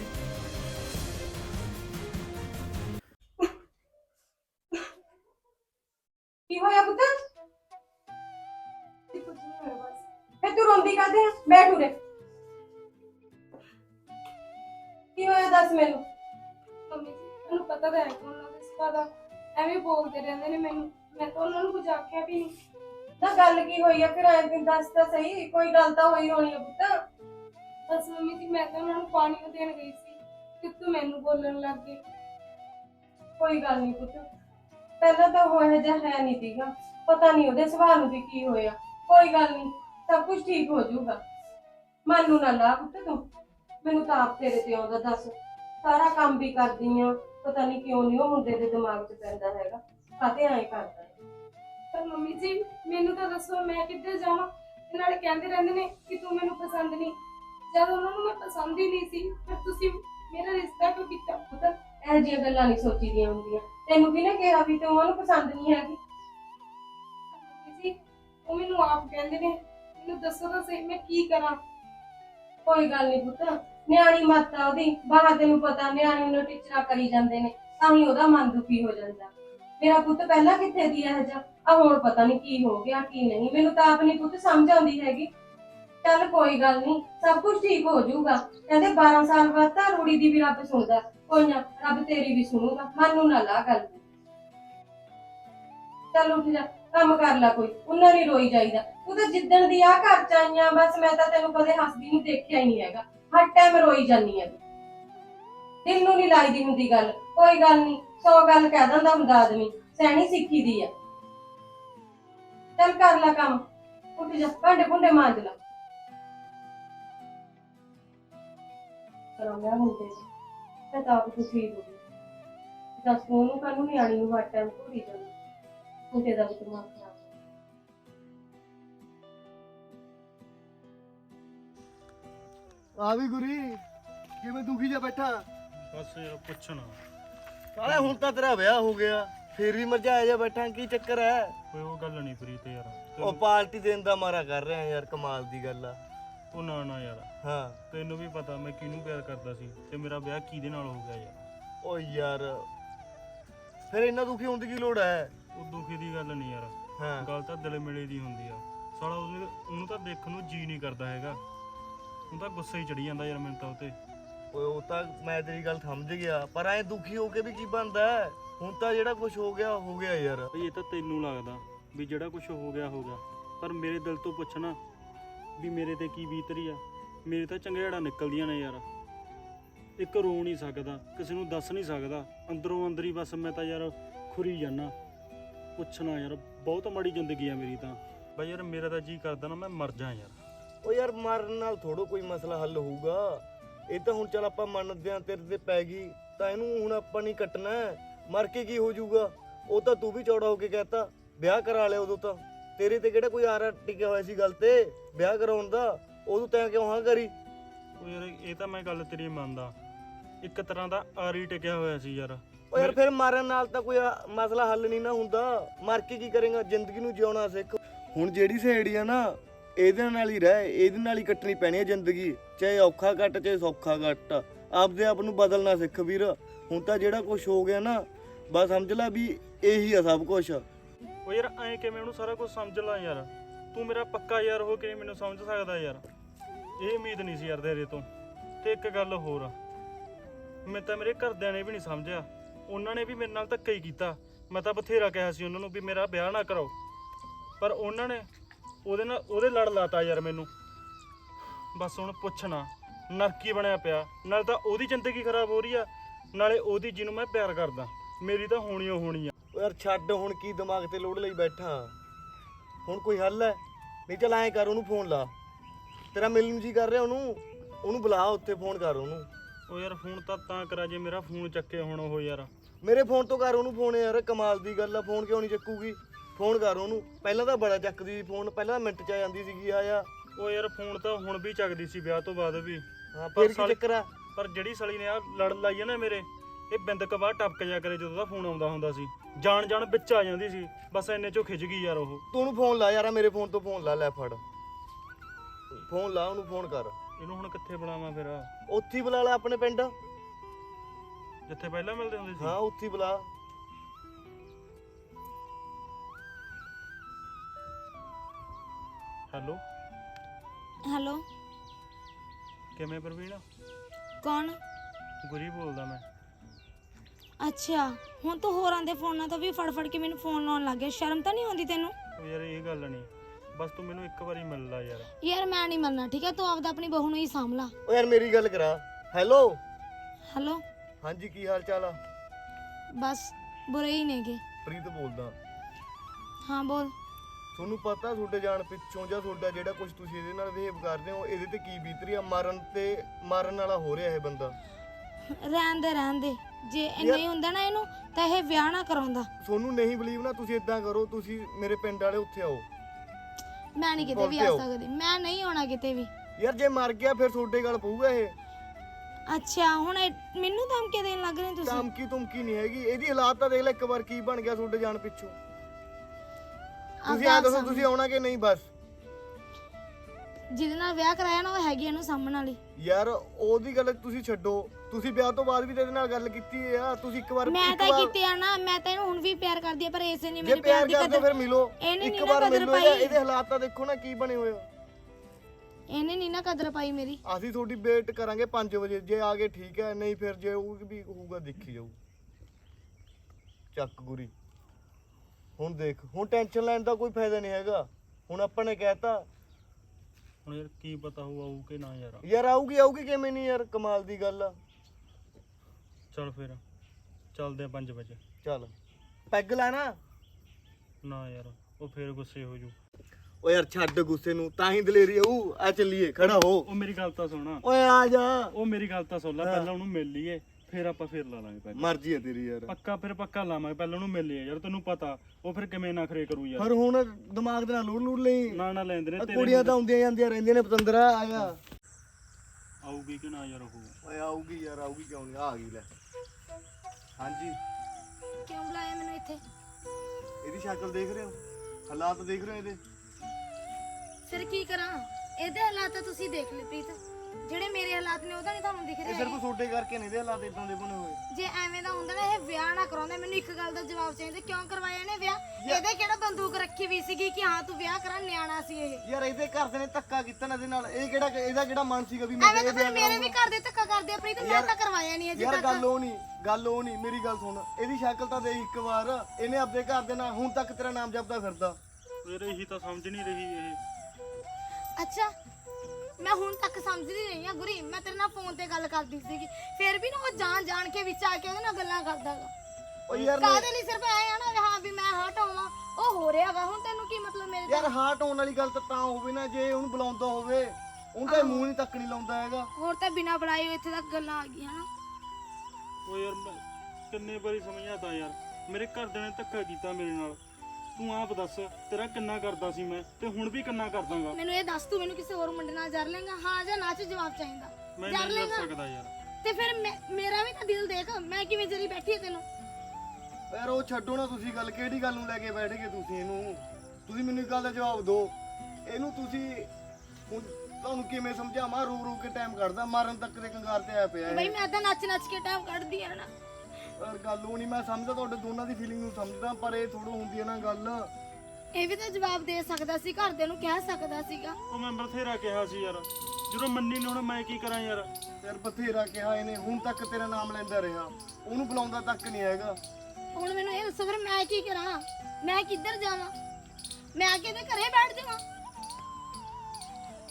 ਹੋਈ ਆ ਫਿਰ ਐ ਦਿਨ ਦੱਸ ਤਾਂ ਸਹੀ ਕੋਈ ਗੱਲ ਤਾਂ ਹੋਈ ਹੋਣੀ ਆ ਪੁੱਤ। ਬਸ ਮੰਮੀ ਜੀ ਮੈਂ ਤਾਂ ਉਹਨਾਂ ਨੂੰ ਪਾਣੀ ਦੇਣ ਗਈ ਸੀ ਕਿ ਤੂੰ ਮੈਨੂੰ ਬੋਲਣ ਲੱਗ ਗਈ। ਕੋਈ ਗੱਲ ਨਹੀਂ ਪੁੱਤ। ਪਹਿਲਾਂ ਤਾਂ ਉਹ ਇਹੋ ਜਿਹਾ ਹੈ ਨਹੀਂ ਸੀਗਾ। ਪਤਾ ਨਹੀਂ ਉਹਦੇ ਸੁਭਾਅ ਨੂੰ ਵੀ ਕੀ ਹੋਇਆ। ਕੋਈ ਗੱਲ ਨਹੀਂ ਸਭ ਕੁਝ ਠੀਕ ਹੋ ਜਾਊਗਾ। ਮਨ ਨੂੰ ਨਾ ਲਾ ਪੁੱਤ ਤੂੰ। ਮੈਨੂੰ ਤਾਂ ਆਪ ਤੇਰੇ ਤੇ ਆਉਂਦਾ ਦੱਸ। ਸਾਰਾ ਕੰਮ ਵੀ ਕਰਦੀ ਆ। ਪਤਾ ਨਹੀਂ ਕਿਉਂ ਨਹੀਂ ਉਹ ਮੁੰਡੇ ਦੇ ਦਿਮਾਗ 'ਚ ਪੈਂਦਾ ਹੈਗਾ। ਕਾਤੇ ਐਂ ਕਰਦਾ। ਪਰ ਮੰਮੀ ਜੀ, ਮੈਨੂੰ ਤਾਂ ਦੱਸੋ ਮੈਂ ਕਿੱਧਰ ਜਾਵਾਂ? ਤੇ ਨਾਲੇ ਕਹਿੰਦੇ ਰਹਿੰਦੇ ਨੇ ਕਿ ਤੂੰ ਮੈਨੂੰ ਪਸੰਦ ਨਹੀਂ। ਜਦ ਉਹਨਾਂ ਨੂੰ ਮੈਂ ਪਸੰਦ ਹੀ ਨਹੀਂ ਸੀ, ਫਿਰ ਤੁਸੀਂ ਮੇਰਾ ਰਿਸ਼ਤਾ ਕਿਉਂ ਕੀਤਾ? ਪੁੱਤ, ਇਹੋ ਜਿਹੀਆਂ ਗੱਲਾਂ ਨਹੀਂ ਸੋਚੀਦੀਆਂ ਹੁੰਦੀਆਂ। ਤੈਨੂੰ ਕਿਹਨੇ ਕਿਹਾ ਵੀ ਤੂੰ ਉਹਨੂੰ ਪਸੰਦ ਨਹੀਂ ਹੈਗੀ। ਮੰਮੀ ਜੀ, ਉਹ ਮੈਨੂੰ ਆਪ ਕਹਿੰਦੇ ਨੇ, ਮੈਨੂੰ ਦੱਸੋ ਤਾਂ ਸਹੀ, ਮੈਂ ਕੀ ਕਰਾਂ? ਕੋਈ ਗੱਲ ਨਹੀਂ ਪੁੱਤ, ਨਿਆਣੀ ਮਾਤਾ ਉਹਦੀ। ਬਾਹਰ ਤੈਨੂੰ ਪਤਾ, ਨਿਆਣੇ ਨੂੰ ਟੀਚਰਾਂ ਕਰੀ ਜਾਂਦੇ ਨੇ, ਤਾਂ ਹੀ ਉਹਦਾ ਮਨ ਦੁਖੀ ਹੋ ਜਾਂਦਾ। ਮੇਰਾ ਪੁੱਤ ਪਹਿਲਾਂ ਕਿੱਥੇ ਦੀ ਇਹ ਜਾ? ਆ ਹੁਣ ਪਤਾ ਨਹੀਂ ਕੀ ਹੋ ਗਿਆ, ਕੀ ਨਹੀਂ। ਮੈਨੂੰ ਤਾਂ ਆਪਣੀ ਪੁੱਤ ਸਮਝ ਆਉਂਦੀ ਹੈਗੀ। ਚੱਲ ਕੋਈ ਗੱਲ ਨਹੀਂ ਸਭ ਕੁਝ ਠੀਕ ਹੋ ਜਾਊਗਾ। ਕਹਿੰਦੇ 12 ਸਾਲ ਬਾਅਦ ਤਾਂ ਰੂੜੀ ਦੀ ਵੀ ਰੱਬ ਸੁਣਦਾ। ਕੋਈ ਨਾ, ਰੱਬ ਤੇਰੀ ਵੀ ਸੁਣੂਗਾ। ਮਨ ਨੂੰ ਨਾ ਲਾ ਗੱਲ। ਚੱਲ ਉੱਠ ਜਾ, ਕੰਮ ਕਰ ਲੈ ਕੋਈ। ਉਹਨਾਂ ਨਹੀਂ ਰੋਈ ਜਾਈਦਾ। ਤੂੰ ਤਾਂ ਜਿੱਦਣ ਦੀ ਆ ਘਰ ਚ ਆਈਆਂ ਬਸ ਮੈਂ ਤਾਂ ਤੈਨੂੰ ਕਦੇ ਹੱਸਦੀ ਨੂੰ, ਦੇਖਿਆ ਹੀ ਨਹੀਂ ਹੈਗਾ। ਹਰ ਟਾਈਮ ਰੋਈ ਜਾਂਦੀ ਹੈ ਦਿਲ ਨੂੰ ਨਹੀਂ ਲਾਈਦੀ ਹੁੰਦੀ ਗੱਲ। ਕੋਈ ਗੱਲ ਨਹੀਂ ਸੌ ਗੱਲ ਕਹਿ ਦਿੰਦਾ ਹੁੰਦਾ ਆਦਮੀ ਸਹਿਣੀ ਸਿੱਖੀ ਦੀ ਆ। ਚੱਲ ਕਰ ਲੈ ਕੰਮ ਉੱਠ ਜਾ ਭਾਂਡੇ ਭੁੰਡੇ ਮਾਂਜ ਲੈ। ਕਰਾਂਗਾ ਹੁੰਦੇ ਸੀ ਮੈਂ ਤਾਂ ਆਪ ਖੁਸ਼ੀ ਹੋ ਗਈ। ਦੱਸ ਤੂੰ ਉਹਨੂੰ ਕਾਹਨੂੰ ਨਿਆਣੀ ਨੂੰ ਹਰ ਟਾਈਮ ਭੁੱਲੀ ਜਾਂਦੀ ਮੁੰਡੇ ਦਾ ਵੀ ਦਿਮਾਗ ਖਰਾਬ। ਆ ਵੀ ਗੁਰੀ ਕਿਵੇਂ ਦੁਖੀ ਜਾ ਬੈਠਾ? ਬਸ ਯਾਰ ਪੁੱਛਣਾ। ਸਾਲੇ ਹੁਣ ਤਾਂ ਤੇਰਾ ਵਿਆਹ ਹੋ ਗਿਆ। ਫੇਰ ਵੀ ਮਰਜਾਇਆ ਜਾ ਬੈਠਾ ਕੀ ਚੱਕਰ ਹੈ? ਕੋਈ ਉਹ ਗੱਲ ਨਹੀਂ ਪ੍ਰੀਤ ਯਾਰ। ਉਹ ਪਾਰਟੀ ਦੇਣ ਦਾ ਮਾਰਾ ਕਰ ਰਿਹਾ ਯਾਰ ਕਮਾਲ ਦੀ ਗੱਲ ਆ। ਉਹ ਨਾ ਨਾ ਯਾਰ। ਹਾਂ। ਤੈਨੂੰ ਵੀ ਪਤਾ ਮੈਂ ਕਿਹਨੂੰ ਪਿਆਰ ਕਰਦਾ ਸੀ ਤੇ ਮੇਰਾ ਵਿਆਹ ਕਿਹਦੇ ਨਾਲ ਹੋ ਗਿਆ ਯਾਰ। ਓ ਯਾਰ ਫਿਰ ਇੰਨਾ ਦੁਖੀ ਹੋਣ ਦੀ ਕੀ ਲੋੜ ਹੈ? ਉਹ ਦੁਖੀ ਦੀ ਗੱਲ ਨਹੀਂ ਯਾਰ। ਹਾਂ। ਗੱਲ ਤਾਂ ਦਿਲ ਮਿਲੇ ਦੀ ਹੁੰਦੀ ਆ। ਸਾਲਾ ਉਹਨੇ ਉਹਨੂੰ ਤਾਂ ਦੇਖਣ ਨੂੰ ਜੀ ਨਹੀਂ ਕਰਦਾ ਹੈਗਾ। ਉਹ ਤਾਂ ਗੁੱਸਾ ਹੀ ਚੜੀ ਜਾਂਦਾ ਯਾਰ ਮੈਨੂੰ ਤਾਂ ਉਤੇ ਓਏ ਉਹ ਤਾਂ ਮੈਂ ਤੇਰੀ ਗੱਲ ਸਮਝ ਗਿਆ ਪਰ ਐ ਦੁਖੀ ਹੋ ਕੇ ਵੀ ਕੀ ਬਣਦਾ ਹੈ? ਹੁਣ ਤਾਂ ਜਿਹੜਾ ਕੁਝ ਹੋ ਗਿਆ ਹੋ ਗਿਆ ਯਾਰ। ਭਈ ਇਹ ਤਾਂ ਤੈਨੂੰ ਲੱਗਦਾ ਵੀ ਜਿਹੜਾ ਕੁਝ ਹੋ ਗਿਆ ਹੋ ਗਿਆ। ਪਰ ਮੇਰੇ ਦਿਲ ਤੋਂ ਪੁੱਛਣਾ ਵੀ ਮੇਰੇ ਤੇ ਕੀ ਬੀਤ ਰਹੀ ਆ। ਮੇਰੇ ਤਾਂ ਚੰਗਿਆੜਾ ਨਿਕਲਦੀਆਂ ਨੇ ਯਾਰ। ਇੱਕ ਰੋ ਨਹੀਂ ਸਕਦਾ ਕਿਸੇ ਨੂੰ ਦੱਸ ਨਹੀਂ ਸਕਦਾ। ਅੰਦਰੋਂ ਅੰਦਰ ਹੀ ਬਸ ਮੈਂ ਤਾਂ ਯਾਰ ਖੁਰੀ ਜਾਨਾ ਪੁੱਛਣਾ ਯਾਰ ਬਹੁਤ ਮਾੜੀ ਜ਼ਿੰਦਗੀ ਆ ਮੇਰੀ ਤਾਂ। ਬਈ ਯਾਰ ਮੇਰਾ ਤਾਂ ਜੀ ਕਰਦਾ ਨਾ ਮੈਂ ਮਰ ਜਾ ਯਾਰ। ਓ ਯਾਰ ਮਰਨ ਨਾਲ ਥੋੜੋ ਕੋਈ ਮਸਲਾ ਹੱਲ ਹੋਊਗਾ। ਇਹ ਤਾਂ ਹੁਣ ਚੱਲ ਆਪਾਂ ਮੰਨਦੇ ਆਂ ਤੇਰੇ ਤੇ ਪੈ ਗਈ ਤਾਂ ਇਹਨੂੰ ਹੁਣ ਆਪਾਂ ਨਹੀਂ ਕੱਟਣਾ। ਮਰ ਕੇ ਕੀ ਹੋ ਜਾਊਗਾ? ਉਹ ਤਾਂ ਤੂੰ ਵੀ ਚੌੜਾ ਹੋ ਕੇ ਕਹਤਾ ਵਿਆਹ ਕਰਾ ਲਿਆ ਉਦੋਂ ਤਾਂ। ਤੇਰੇ ਤੇ ਕਿਹੜਾ ਕੋਈ ਆਰਾ ਟਿਕਿਆ ਹੋਇਆ ਸੀ ਗੱਲ ਤੇ ਵਿਆਹ ਕਰਾਉਣ ਦਾ? ਉਦੋਂ ਤੈਂ ਕਿਉਂ ਹਾਂ ਕਰੀ? ਉਹ ਯਾਰ ਇਹ ਤਾਂ ਮੈਂ ਗੱਲ ਤੇਰੀ ਮੰਨਦਾ। ਇੱਕ ਤਰ੍ਹਾਂ ਦਾ ਆਰੀ ਟਿਕਿਆ ਹੋਇਆ ਸੀ ਯਾਰ। ਓ ਯਾਰ ਫਿਰ ਮਰਨ ਨਾਲ ਤਾਂ ਕੋਈ ਆ- ਮਸਲਾ ਹੱਲ ਨਹੀਂ ਨਾ ਹੁੰਦਾ। ਮਰ ਕੇ ਕੀ ਕਰੇਗਾ? ਜ਼ਿੰਦਗੀ ਨੂੰ ਜਿਉਣਾ ਸਿੱਖ। ਹੁਣ ਜਿਹੜੀ ਸਹੇੜੀ ਆ ਨਾ ਇਹਦੇ ਨਾਲ ਹੀ ਰਹਿ, ਇਹਦੇ ਨਾਲ ਹੀ ਕੱਟਣੀ ਪੈਣੀ ਹੈ ਜ਼ਿੰਦਗੀ, ਚਾਹੇ ਔਖਾ ਕੱਟ, ਚਾਹੇ ਸੌਖਾ ਕੱਟ। ਆਪਦੇ ਆਪ ਨੂੰ ਬਦਲਣਾ ਸਿੱਖ ਵੀਰ। ਹੁਣ ਤਾਂ ਜਿਹੜਾ ਕੁਝ ਹੋ ਗਿਆ ਨਾ, ਬਸ ਸਮਝ ਲੈ ਵੀ ਇਹੀ ਆ ਸਭ ਕੁਝ ਉਹ ਯਾਰ ਐਂ ਕਿਵੇਂ ਉਹਨੂੰ ਸਾਰਾ ਕੁਝ ਸਮਝ ਲਾ ਯਾਰ। ਤੂੰ ਮੇਰਾ ਪੱਕਾ ਯਾਰ ਹੋ ਕੇ ਮੈਨੂੰ ਸਮਝ ਸਕਦਾ ਯਾਰ। ਇਹ ਉਮੀਦ ਨਹੀਂ ਸੀ ਯਾਰ ਤੇਰੇ ਤੋਂ। ਤੇ ਇੱਕ ਗੱਲ ਹੋਰ ਆ। ਮੈਂ ਤਾਂ ਮੇਰੇ ਘਰਦਿਆਂ ਨੇ ਵੀ ਨਹੀਂ ਸਮਝਿਆ। ਉਹਨਾਂ ਨੇ ਵੀ ਮੇਰੇ ਨਾਲ ਧੱਕਾ ਹੀ ਕੀਤਾ। ਮੈਂ ਤਾਂ ਬਥੇਰਾ ਕਿਹਾ ਸੀ ਉਹਨਾਂ ਨੂੰ ਵੀ ਮੇਰਾ ਵਿਆਹ ਨਾ ਕਰਾਓ। ਪਰ ਉਹਨਾਂ ਨੇ ਉਹਦੇ ਨਾਲ ਉਹਦੇ ਲੜ ਲਾਤਾ ਯਾਰ ਮੈਨੂੰ। ਬਸ ਹੁਣ ਪੁੱਛਣਾ ਨਰਕੀ ਬਣਿਆ ਪਿਆ। ਨਾਲ ਤਾਂ ਉਹਦੀ ਜ਼ਿੰਦਗੀ ਖਰਾਬ ਹੋ ਰਹੀ ਆ ਨਾਲੇ ਉਹਦੀ ਜਿਹਨੂੰ ਮੈਂ ਪਿਆਰ ਕਰਦਾ। ਮੇਰੀ ਤਾਂ ਹੋਣੀ ਓ ਹੋਣੀ ਆ। ਓ ਯਾਰ ਛੱਡ ਹੁਣ ਕੀ ਦਿਮਾਗ ਤੇ ਲੋੜ ਲਈ ਬੈਠਾ? ਹੁਣ ਕੋਈ ਹੱਲ ਹੈ? ਨਹੀਂ ਚੱਲ ਐਂ ਕਰ ਉਹਨੂੰ ਫੋਨ ਲਾ। ਤੇਰਾ ਮਿਲਣ ਨੂੰ ਜੀ ਕਰ ਰਿਹਾ ਉਹਨੂੰ ਉਹਨੂੰ ਬੁਲਾ ਉੱਥੇ ਫੋਨ ਕਰ ਉਹਨੂੰ। ਉਹ ਯਾਰ ਫੋਨ ਤਾਂ ਤਾਂ ਕਰਾ ਜੇ ਮੇਰਾ ਫੋਨ ਚੱਕੇ ਹੁਣ ਉਹ ਯਾਰ। ਮੇਰੇ ਫੋਨ ਤੋਂ ਕਰ ਉਹਨੂੰ ਫੋਨ ਯਾਰ ਕਮਾਲ ਦੀ ਗੱਲ ਆ ਫੋਨ ਕਿਉਂ ਨਹੀਂ ਚੱਕੂਗੀ? ਫੋਨ ਕਰ ਉਹਨੂੰ ਪਹਿਲਾਂ ਤਾਂ ਬੜਾ ਚੱਕਦੀ ਸੀ ਫੋਨ ਪਹਿਲਾਂ ਤਾਂ ਮਿੰਟ ਚ ਆ ਜਾਂਦੀ ਸੀਗੀ ਆਇਆ ਉਹ ਯਾਰ ਫੋਨ ਤਾਂ ਹੁਣ ਵੀ ਚੱਕਦੀ ਸੀ ਵਿਆਹ ਤੋਂ ਬਾਅਦ ਵੀ। ਹਾਂ ਪਰ ਫੇਰ ਕੀ ਸਾਲੀ- ਚੱਕਰ ਆ? ਪਰ ਜਿਹੜੀ ਸਲੀ ਨੇ ਆ ਲੜ ਲਾਈ ਆ ਨਾ ਮੇਰੇ ਇਹ ਬਿੰਦ ਕਬਾਹ ਟਪਕ ਜਾ ਕਰੇ ਜਦੋਂ ਦਾ ਫੋਨ ਆਉਂਦਾ ਹੁੰਦਾ ਸੀ। ਜਾਣ ਜਾਣ ਵਿੱਚ ਆ ਜਾਂਦੀ ਸੀ ਬਸ ਇੰਨੇ ਚੋਂ ਖਿੱਚ ਗਈ ਯਾਰ ਉਹ। ਤੂੰ ਉਹਨੂੰ ਫੋਨ ਲਾ ਯਾਰ ਮੇਰੇ ਫੋਨ ਤੋਂ ਫੋਨ ਲਾ ਲੈ ਫੜ। ਫੋਨ ਲਾ ਉਹਨੂੰ ਫੋਨ ਕਰ। ਇਹਨੂੰ ਹੁਣ ਕਿੱਥੇ ਬੁਲਾਵਾਂ ਫਿਰ? ਉੱਥੇ ਹੀ ਬੁਲਾ ਲੈ ਆਪਣੇ ਪਿੰਡ। ਜਿੱਥੇ ਪਹਿਲਾਂ ਮਿਲਦੇ ਹੁੰਦੇ ਸੀ। ਹਾਂ ਉੱਥੇ ਹੀ ਬੁਲਾ। ਹੈਲੋ। ਹੈਲੋ। ਕਿਵੇਂ ਪ੍ਰਵੀਨ? ਕੌਣ? ਗੁਰੀ ਬੋਲਦਾ ਮੈਂ। ਅੱਛਾ ਹੁਣ ਤੂੰ ਹੋਰਾਂ ਦੇ ਫੋਨਾਂ ਤੋਂ ਵੀ ਫੜ ਫੜ ਕੇ ਮੈਨੂੰ ਫੋਨ ਲਾਉਣ ਲੱਗ ਗਿਆ। ਸ਼ਰਮ ਤਾਂ ਨਹੀਂ ਆਉਂਦੀ ਤੈਨੂੰ? ਉਹ ਯਾਰ ਇਹ ਗੱਲ ਨਹੀਂ। ਬਸ ਤੂੰ ਮੈਨੂੰ ਇੱਕ ਵਾਰੀ ਮਿਲ ਲੈ ਯਾਰ। ਯਾਰ ਮੈਂ ਨਹੀਂ ਮੰਨਣਾ ਠੀਕ ਹੈ? ਤੂੰ ਆਪਦਾ ਆਪਣੀ ਬਹੂ ਨੂੰ ਹੀ ਸਾਂਭ ਲਾ। ਓ ਯਾਰ ਮੇਰੀ ਗੱਲ ਕਰਾ। ਹੈਲੋ। ਹੈਲੋ। ਹਾਂਜੀ ਕੀ ਹਾਲ ਚਾਲ ਆ? ਬਸ ਬੁਰੇ ਹੀ ਨੇਗੇ। ਪ੍ਰੀਤ ਬੋਲਦਾ। ਹਾਂ ਬੋਲ। ਤੁਹਾਨੂੰ ਪਤਾ ਤੁਹਾਡੇ ਜਾਣ ਪਿੱਛੋਂ ਜਾਂ ਤੁਹਾਡਾ ਜਿਹੜਾ ਕੁਝ ਤੁਸੀਂ ਇਹਦੇ ਨਾਲ ਬਿਹੇਵ ਕਰਦੇ ਹੋ ਇਹਦੇ ਤੇ ਕੀ ਬੀਤ ਰਹੀ ਆ? ਮਾਰਨ ਤੇ ਮਾਰਨ ਵਾਲਾ ਹੋ ਰਿਹਾ ਇਹ ਬੰਦਾ। ਰਹਿਣ ਦੇ ਰਹਿਣ ਦੇ ਜੇ ਇੰਨਾ ਹੁੰਦਾ ਨਾ ਇਹਨੂੰ ਤਾਂ ਇਹ ਵਿਆਹ ਨਾ ਕਰਾਉਂਦਾ। ਤੁਹਾਨੂੰ ਨਹੀਂ ਬਲੀਵ ਨਾ ਤੁਸੀਂ ਇਦਾਂ ਕਰੋ ਤੁਸੀਂ ਮੇਰੇ ਪਿੰਡ ਵਾਲੇ ਉੱਥੇ ਆਓ। ਮੈਂ ਨਹੀਂ ਕਿਤੇ ਵੀ ਆ। ਸਕਦੀ। ਮੈਂ ਨਹੀਂ ਆਉਣਾ ਕਿਤੇ ਵੀ। ਯਾਰ ਜੇ ਮਰ ਗਿਆ ਫਿਰ ਤੁਹਾਡੇ ਗੱਲ ਪਊਗਾ ਇਹ। ਅੱਛਾ ਹੁਣ ਮੈਨੂੰ ਧਮਕੀ ਦੇਣ ਲੱਗ ਰਹੇ ਤੁਸੀਂ? ਧਮਕੀ ਧਮਕੀ ਨਹੀਂ ਹੈਗੀ। ਇਹਦੀ ਹਾਲਾਤ ਤਾਂ ਦੇਖ ਲੈ ਇੱਕ ਵਾਰ ਕੀ ਬਣ ਗਿਆ ਤੁਹਾਡੇ ਜਾਣ ਪਿੱਛੋਂ। ਤੁਸੀਂ ਆਪਦਾ ਆ ਦੱਸੋ ਤੁਸੀਂ ਆਉਣਾ ਕਿ ਨਹੀਂ ਬਸ? ਜਿਹਦੇ ਨਾਲ ਵਿਆਹ ਕਰਾਇਆ ਨਾ ਉਹ ਹੈਗੀ ਇਹਨੂੰ ਸਾਹਮਣ ਵਾਲੀ। ਯਾਰ ਉਹਦੀ ਗੱਲ ਤੁਸੀਂ ਛੱਡੋ। ਤੁਸੀਂ ਵਿਆਹ ਤੋਂ ਬਾਅਦ ਵੀ ਤਾਂ ਇਹਦੇ ਨਾਲ ਗੱਲ ਕੀਤੀ ਆ ਤੁਸੀਂ ਇੱਕ ਵਾਰ ਮੈਂ ਇੱਕ ਤਾਂ ਵਾਰ ਕੀਤੀ ਆ ਨਾ ਮੈਂ ਤਾਂ ਇਹਨੂੰ ਹੁਣ ਵੀ ਪਿਆਰ ਕਰਦੀ ਆ ਪਰ ਇਸੇ ਨੇ ਜੇ ਮੇਰੇ ਪਿਆਰ ਪਿਆਰ ਦੀ ਕਰਦੇ ਹੋ ਕਦਰ ਫਿਰ ਮਿਲੋ। ਇਹਨੇ ਇੱਕ ਨੀ ਨਾ ਵਾਰ ਕਦਰ ਮਿਲੋ ਇਹਦੇ- ਪਾਈ। ਇਹਦੇ ਹਾਲਾਤ ਤਾਂ ਦੇਖੋ ਨਾ ਕੀ ਬਣੇ ਹੋਏ ਆ। ਇਹਨੇ ਨਹੀਂ ਨਾ ਕਦਰ ਪਾਈ ਮੇਰੀ। ਅਸੀਂ ਤੁਹਾਡੀ ਵੇਟ ਕਰਾਂਗੇ 5 ਵਜੇ ਜੇ ਆ ਗਏ ਠੀਕ ਹੈ ਨਹੀਂ ਫਿਰ ਜੇ ਉਹ ਵੀ ਹੋਊਗਾ ਦੇਖੀ ਜਾਊ। ਚੱਕ ਗੁਰੀ। ਹੁਣ ਦੇਖ ਹੁਣ ਟੈਨਸ਼ਨ ਲੈਣ ਦਾ ਕੋਈ ਫਾਇਦਾ ਨਹੀਂ ਹੈਗਾ। ਹੁਣ ਆਪਾਂ ਨੇ ਕਹਿਤਾ। ਹੁਣ ਯਾਰ ਕੀ ਪਤਾ ਹੋਊ ਆਊ ਕਿ ਨਾ ਯਾਰ। ਯਾਰ ਆਊਗੀ ਆਊਗੀ ਕਿਵੇਂ ਨਹੀਂ ਯਾਰ ਕਮਾਲ ਦੀ ਗੱਲ ਆ। ਚੱਲ ਫਿਰ ਚੱਲਦੇ ਆ 5 ਵਜੇ। ਚੱਲ। ਪੈਗ ਲੈਣਾ ਨਾ। ਯਾਰ ਉਹ ਫੇਰ ਗੁੱਸੇ ਹੋ ਜੂ। ਓ ਯਾਰ ਛੱਡ ਗੁੱਸੇ ਨੂੰ ਤਾਂ ਹੀ ਦਲੇਰੀ ਆਊ। ਆ ਚੱਲੀਏ ਖੜਾ ਹੋ। ਉਹ ਮੇਰੀ ਗੱਲ ਤਾਂ ਸੁਣ। ਓਏ ਆ ਜਾ। ਉਹ ਮੇਰੀ ਗੱਲ ਤਾਂ ਸੁਣ ਲੈ ਪਹਿਲਾਂ ਉਹਨੂੰ ਮਿਲ ਲਈਏ। ਫਿਰ ਆਪਾਂ ਫਿਰ ਲਾ ਲਾਂਗੇ ਪੈਗ। ਮਰਜ਼ੀ ਹੈ ਤੇਰੀ ਯਾਰ। ਪੱਕਾ ਫਿਰ ਪੱਕਾ ਲਾਵਾਂਗੇ ਪਹਿਲਾਂ ਉਹਨੂੰ ਮਿਲ ਯਾਰ ਤੈਨੂੰ ਪਤਾ ਉਹ ਫਿਰ ਕਿਵੇਂ ਨਖਰੇ ਕਰੂ ਯਾਰ। ਪਰ ਹੁਣ ਦਿਮਾਗ ਦੇ ਨਾਲ ਲੂੜ ਲੂੜ ਲਈ। ਨਾ ਨਾ ਲੈਂਦੇ ਨੇ ਤੇਰੇ ਕੁੜੀਆਂ ਤਾਂ ਆਉਂਦੀਆਂ ਜਾਂਦੀਆਂ ਰਹਿੰਦੀਆਂ ਨੇ ਪਤੰਦਰਾ ਆਇਆ ਆਊਗੀ ਕਿ ਨਾ ਯਾਰ ਉਹ? ਓਏ ਆਊਗੀ ਯਾਰ ਆਊਗੀ ਕਿਉਂ ਨਹੀਂ? ਆ ਗਈ ਲੈ। ਹਾਂਜੀ। ਕਿਉਂ ਬੁਲਾਇਆ ਮੈਨੂੰ ਇੱਥੇ? ਇਹਦੀ ਸ਼ਕਲ ਦੇਖ ਰਹੇ ਹੋ? ਹਾਲਾਤ ਦੇਖ ਰਹੇ ਹੋ ਇਹਦੇ? ਫਿਰ ਕੀ ਕਰਾਂ? ਇਹਦੇ ਹਾਲਾਤ ਤਾਂ ਤੁਸੀਂ ਦੇਖ ਲਏ ਪ੍ਰੀਤ। ਜਿਹੜੇ ਮੇਰੇ ਹਾਲਾਤ ਨੇ ਉਹਦਾ ਨਹੀਂ ਤੁਹਾਨੂੰ ਦਿਖ ਇਹ ਰਿਹਾ। ਸਿਰਫ ਛੋਟੇ ਕਰਕੇ ਨਹੀਂ ਇਹਦੇ ਹਾਲਾਤ ਇਦਾਂ ਦੇ ਬਣੇ ਹੋਏ। ਜੇ ਐਵੇਂ ਦਾ ਹੁੰਦਾ ਨਾ ਇਹ ਵਿਆਹ ਨਾ ਕਰਾਉਂਦਾ। ਮੈਨੂੰ ਇੱਕ ਗੱਲ ਦਾ ਜਵਾਬ ਚਾਹੀਦਾ ਕਿਉਂ ਕਰਵਾਇਆ ਇਹਨੇ ਵਿਆਹ? ਇਹਦੇ ਕਿਹੜਾ ਬੰਦੂਕ ਰੱਖੀ ਵੀ ਸੀਗੀ ਕਿ ਹਾਂ ਤੂੰ ਵਿਆਹ ਕਰਾ ਨਿਆਣਾ ਸੀ ਇਹ। ਯਾਰ ਇਹਦੇ ਘਰ ਦੇ ਨੇ ਧੱਕਾ ਕੀਤਾ ਨਾ ਇਹਦੇ ਨਾਲ। ਇਹ ਕਿਹੜਾ ਇਹਦਾ ਕਿਹੜਾ ਮਨ ਸੀਗਾ ਵੀ ਮੈਂ ਐਵੇਂ ਤਾਂ ਫਿਰ ਮੇਰੇ ਵੀ ਘਰ ਦੇ ਧੱਕਾ ਕਰਦੇ ਆ ਪ੍ਰੀਤ ਮੈਂ ਤਾਂ ਕਰਵਾਇਆ ਨਹੀਂ ਅਜੇ ਯਾਰ ਤੱਕ। ਗੱਲ ਉਹ ਨਹੀਂ ਗੱਲ ਉਹ ਨਹੀਂ ਮੇਰੀ ਗੱਲ ਸੁਣ। ਇਹਦੀ ਸ਼ਕਲ ਤਾਂ ਦੇਖ ਇੱਕ ਵਾਰ। ਇਹਨੇ ਆਪਣੇ ਘਰ ਦੇ ਨਾਲ ਹੁਣ ਤੱਕ ਤੇਰਾ ਨਾਮ ਜਪਦਾ ਫਿਰਦਾ। ਯਾਰ ਇਹੀ ਤਾਂ ਸਮਝ ਨਹੀਂ ਰਹੀ ਇਹ। ਅੱਛਾ ਮੈਂ ਹੁਣ ਤੱਕ ਸਮਝਦੀ ਨਹੀਂ ਆ ਗੁਰੀ ਮੈਂ ਤੇਰੇ ਨਾਲ ਫੋਨ ਤੇ ਗੱਲ ਕਰਦੀ ਸੀਗੀ। ਫਿਰ ਵੀ ਨਾ ਉਹ ਜਾਣ ਜਾਣ ਕੇ ਵਿੱਚ ਆ ਕੇ ਉਹਦੇ ਨਾਲ ਗੱਲਾਂ ਕਰਦਾਗਾ ਓ ਯਾਰ ਕਾਹਦੇ ਲਈ ਸਿਰਫ ਐ ਆ ਨਾ ਵੀ ਹਾਂ ਵੀ ਮੈਂ ਹਟ ਆਵਾਂ ਉਹ ਹੋ ਰਿਹਾ ਵਾ। ਹੁਣ ਤੈਨੂੰ ਕੀ ਮਤਲਬ ਮੇਰੇ ਯਾਰ ਹਾਰਟ ਆਉਣ ਵਾਲੀ ਗੱਲ ਤਾਂ ਤਾਂ ਹੋਵੇ ਨਾ ਜੇ ਉਹਨੂੰ ਬੁਲਾਉਂਦਾ ਹੋਵੇ ਉਹਨੂੰ ਤਾਂ ਮੂੰਹ ਨਹੀਂ ਤੱਕ ਨਹੀਂ ਲਾਉਂਦਾ ਹੈਗਾ। ਹੋਰ ਤਾਂ ਬਿਨਾ ਬੁਲਾਏ ਹੋਏ ਇੱਥੇ ਤੱਕ ਗੱਲਾਂ ਆ ਗਈਆਂ ਨਾ ਉਹ ਯਾਰ ਮੈਂ ਕਿੰਨੇ ਵਾਰੀ ਸਮਝਾਤਾ ਯਾਰ ਮੇਰੇ ਘਰਦਿਆਂ ਨੇ ਧੱਕਾ ਕੀਤਾ ਮੇਰੇ ਨਾਲ। ਤੂੰ ਆਪ ਦੱਸ ਤੇਰਾ ਕਿੰਨਾ ਕਰਦਾ ਸੀ ਮੈਂ ਤੇ ਹੁਣ ਵੀ ਕਿੰਨਾ ਕਰਦਾਗਾ? ਮੈਨੂੰ ਇਹ ਦੱਸ ਤੂੰ ਮੈਨੂੰ ਕਿਸੇ ਹੋਰ ਮੁੰਡੇ ਨਾਲ ਜਰ ਲੇਗਾ ਹਾਂ ਜਾਂ ਨਾ ਚ ਜਵਾਬ ਚਾਹੀਦਾ। ਮੈਂ ਜਰ ਨਹੀਂ ਲੇਗਾ ਕਰ ਸਕਦਾ ਯਾਰ। ਤੇ ਫਿਰ ਮੈਂ- ਮੇਰਾ ਵੀ ਤਾਂ ਦਿਲ ਦੇਖ ਮੈਂ ਕਿਵੇਂ ਜਰੀ ਬੈਠੀ ਆ ਤੈਨੂੰ? ਯਾਰ ਉਹ ਛੱਡੋ ਨਾ ਤੁਸੀਂ ਗੱਲ ਕਿਹੜੀ ਗੱਲ ਨੂੰ ਲੈ ਕੇ ਬੈਠ ਗਏ ਤੁਸੀਂ ਇਹਨੂੰ? ਤੁਸੀਂ ਮੈਨੂੰ ਇੱਕ ਗੱਲ ਦਾ ਜਵਾਬ ਦਿਓ। ਇਹਨੂੰ ਤੁਸੀਂ ਹੁਣ ਤੁਹਾਨੂੰ ਕਿਵੇਂ ਸਮਝਾਵਾਂ? ਰੋ ਰੋ ਕੇ ਟਾਈਮ ਕੱਢਦਾ ਮਾਰਨ ਤੱਕ ਦੇ ਕੰਗਾਰ ਤੇ ਆਇਆ ਪਿਆ ਬਈ ਇਹ। ਮੈਂ ਤਾਂ ਨੱਚ ਨੱਚ ਕੇ ਟਾਈਮ ਕੱਢਦੀ ਆ ਨਾ। ਗੱਲ ਉਹ ਨਹੀਂ ਮੈਂ ਸਮਝਦਾ ਤੁਹਾਡੇ ਦੋਨਾਂ ਦੀ ਫੀਲਿੰਗ ਨੂੰ ਸਮਝਦਾ ਪਰ ਇਹ ਥੋੜੋ ਹੁੰਦੀ ਹੈ ਨਾ ਗੱਲ। ਇਹ ਵੀ ਤਾਂ ਜਵਾਬ ਦੇ ਸਕਦਾ ਸੀ ਘਰਦਿਆਂ ਨੂੰ ਕਹਿ ਸਕਦਾ ਸੀਗਾ। ਉਹ ਮੈਂ ਬਥੇਰਾ ਕਿਹਾ ਸੀ ਯਾਰ। ਜਦੋਂ ਮੰਨੀ ਨਹੀਂ ਹੁਣ ਮੈਂ ਕੀ ਕਰਾਂ ਯਾਰ? ਯਾਰ ਬਥੇਰਾ ਕਿਹਾ ਇਹਨੇ ਹੁਣ ਤੱਕ ਤੇਰਾ ਨਾਮ ਲੈਂਦਾ ਰਿਹਾ। ਉਹਨੂੰ ਬੁਲਾਉਂਦਾ ਤੱਕ ਨਹੀਂ ਹੈਗਾ। ਹੁਣ ਮੈਨੂੰ ਇਹ ਦੱਸੋ ਫਿਰ ਮੈਂ ਕੀ ਕਰਾਂ? ਮੈਂ ਕਿੱਧਰ ਜਾਵਾਂ? ਮੈਂ ਆ ਕੇ ਤੇ ਘਰੇ ਬੈਠ ਜਾਵਾਂ?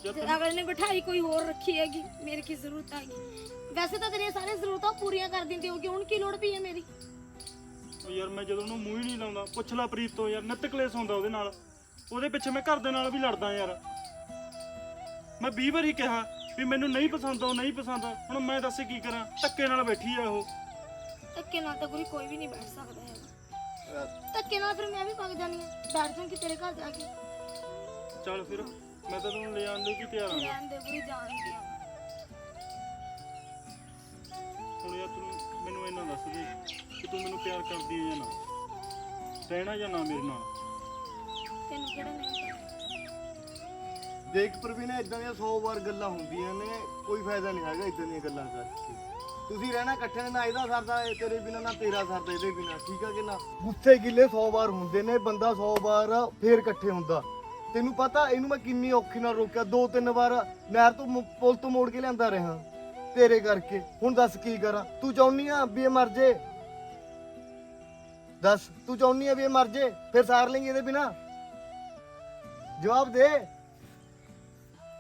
ਜਦ ਜੇ ਅਗਲੇ ਨੇ ਬਿਠਾਈ ਕੋਈ ਹੋਰ ਰੱਖੀ ਹੈਗੀ ਮੇਰੀ ਕੀ ਜ਼ਰੂਰਤ ਹੈਗੀ? ਵੈਸੇ ਤਾਂ ਤੇਰੀਆਂ ਸਾਰੀਆਂ ਜ਼ਰੂਰਤਾਂ ਪੂਰੀਆਂ ਕਰ ਦਿੰਦੀ ਹੋਗੀ ਹੁਣ ਕੀ ਲੋੜ ਪਈ ਹੈ ਮੇਰੀ? ਉਹ ਯਾਰ ਮੈਂ ਜਦੋਂ ਉਹਨੂੰ ਮੂੰਹ ਹੀ ਨਹੀਂ ਲਾਉਂਦਾ ਪੁੱਛ ਲੈ ਪ੍ਰੀਤ ਤੋਂ ਯਾਰ ਨਿੱਤ ਕਲੇਸ਼ ਹੁੰਦਾ ਉਹਦੇ ਨਾਲ। ਉਹਦੇ ਪਿੱਛੇ ਮੈਂ ਘਰ ਦੇ ਨਾਲ ਵੀ ਲੜਦਾ ਯਾਰ। ਮੈਂ 20 ਵਾਰੀ ਕਿਹਾ ਵੀ ਮੈਨੂੰ ਨਹੀਂ ਪਸੰਦ ਉਹ ਨਹੀਂ ਪਸੰਦ ਹੁਣ ਮੈਂ ਦੱਸ ਕੀ ਕਰਾਂ? ਧੱਕੇ ਨਾਲ ਬੈਠੀ ਆ ਉਹ। ਧੱਕੇ ਨਾਲ ਤਾਂ ਕੋਈ ਕੋਈ ਵੀ ਨਹੀਂ ਬੈਠ ਸਕਦਾ ਹੈਗਾ। ਧੱਕੇ ਨਾਲ ਫਿਰ ਮੈਂ ਵੀ ਭੱਗ ਜਾਣੀ ਆ ਬੈਠ ਜਾਊਂਗੀ ਤੇਰੇ ਘਰ ਜਾ ਕੇ। ਚੱਲ ਫਿਰ ਮੈਂ ਤਾਂ ਤੈਨੂੰ ਲੈ ਆਉਣ ਲਈ ਵੀ ਤਿਆਰ ਹਾਂ ਲੈਣ ਦੇ ਬੁਰੀ ਜਾਣ ਦੀ ਹੁਣ ਯਾਰ ਤੂੰ ਮੈਨੂੰ ਇਹਨਾਂ ਦੱਸ ਦੇ ਕਿ ਤੂੰ ਮੈਨੂੰ ਪਿਆਰ ਕਰਦੀ ਹੈ ਜਾਂ ਨਾ। ਰਹਿਣਾ ਜਾਂ ਨਾ ਮੇਰੇ ਨਾਲ। ਤੈਨੂੰ ਕਿਹੜਾ ਨਹੀਂ ਪਤਾ? ਦੇਖ ਪ੍ਰਵੀਨ ਇਦਾਂ ਦੀਆਂ 100 ਵਾਰ ਗੱਲਾਂ ਹੁੰਦੀਆਂ ਨੇ ਕੋਈ ਫਾਇਦਾ ਨਹੀਂ ਹੈਗਾ ਇਦਾਂ ਦੀਆਂ ਗੱਲਾਂ ਕਰਕੇ। ਤੁਸੀਂ ਰਹਿਣਾ ਇਕੱਠੇ ਨੇ ਨਾ ਇਹਦਾ ਸਰਦਾ ਇਹ ਤੇਰੇ ਬਿਨਾ ਨਾ ਤੇਰਾ ਸਰਦਾ ਇਹਦੇ ਬਿਨਾ ਠੀਕ ਆ ਕਿ ਨਾ? ਗੁੱਸੇ ਗਿੱਲੇ 100 ਵਾਰ ਹੁੰਦੇ ਨੇ ਬੰਦਾ 100 ਵਾਰ ਫੇਰ ਇਕੱਠੇ ਹੁੰਦਾ। ਤੈਨੂੰ ਪਤਾ ਇਹਨੂੰ ਮੈਂ ਕਿੰਨੀ ਔਖੀ ਨਾਲ ਰੋਕਿਆ ਦੋ ਤਿੰਨ ਵਾਰ ਨਹਿਰ ਤੋਂ ਮੁ- ਪੁਲ ਤੋਂ ਮੋੜ ਕੇ ਲਿਆਂਦਾ ਰਿਹਾ। ਤੇਰੇ ਕਰਕੇ। ਹੁਣ ਦੱਸ ਕੀ ਕਰਾਂ? ਤੂੰ ਚਾਹੁੰਨੀ ਆ ਵੀ ਇਹ ਮਰ ਜੇ? ਦੱਸ ਤੂੰ ਚਾਹੁੰਨੀ ਆ ਵੀ ਇਹ ਮਰ ਜੇ? ਫਿਰ ਸਾਰ ਲੇਂਗੇ ਇਹਦੇ ਬਿਨਾ? ਜਵਾਬ ਦੇ।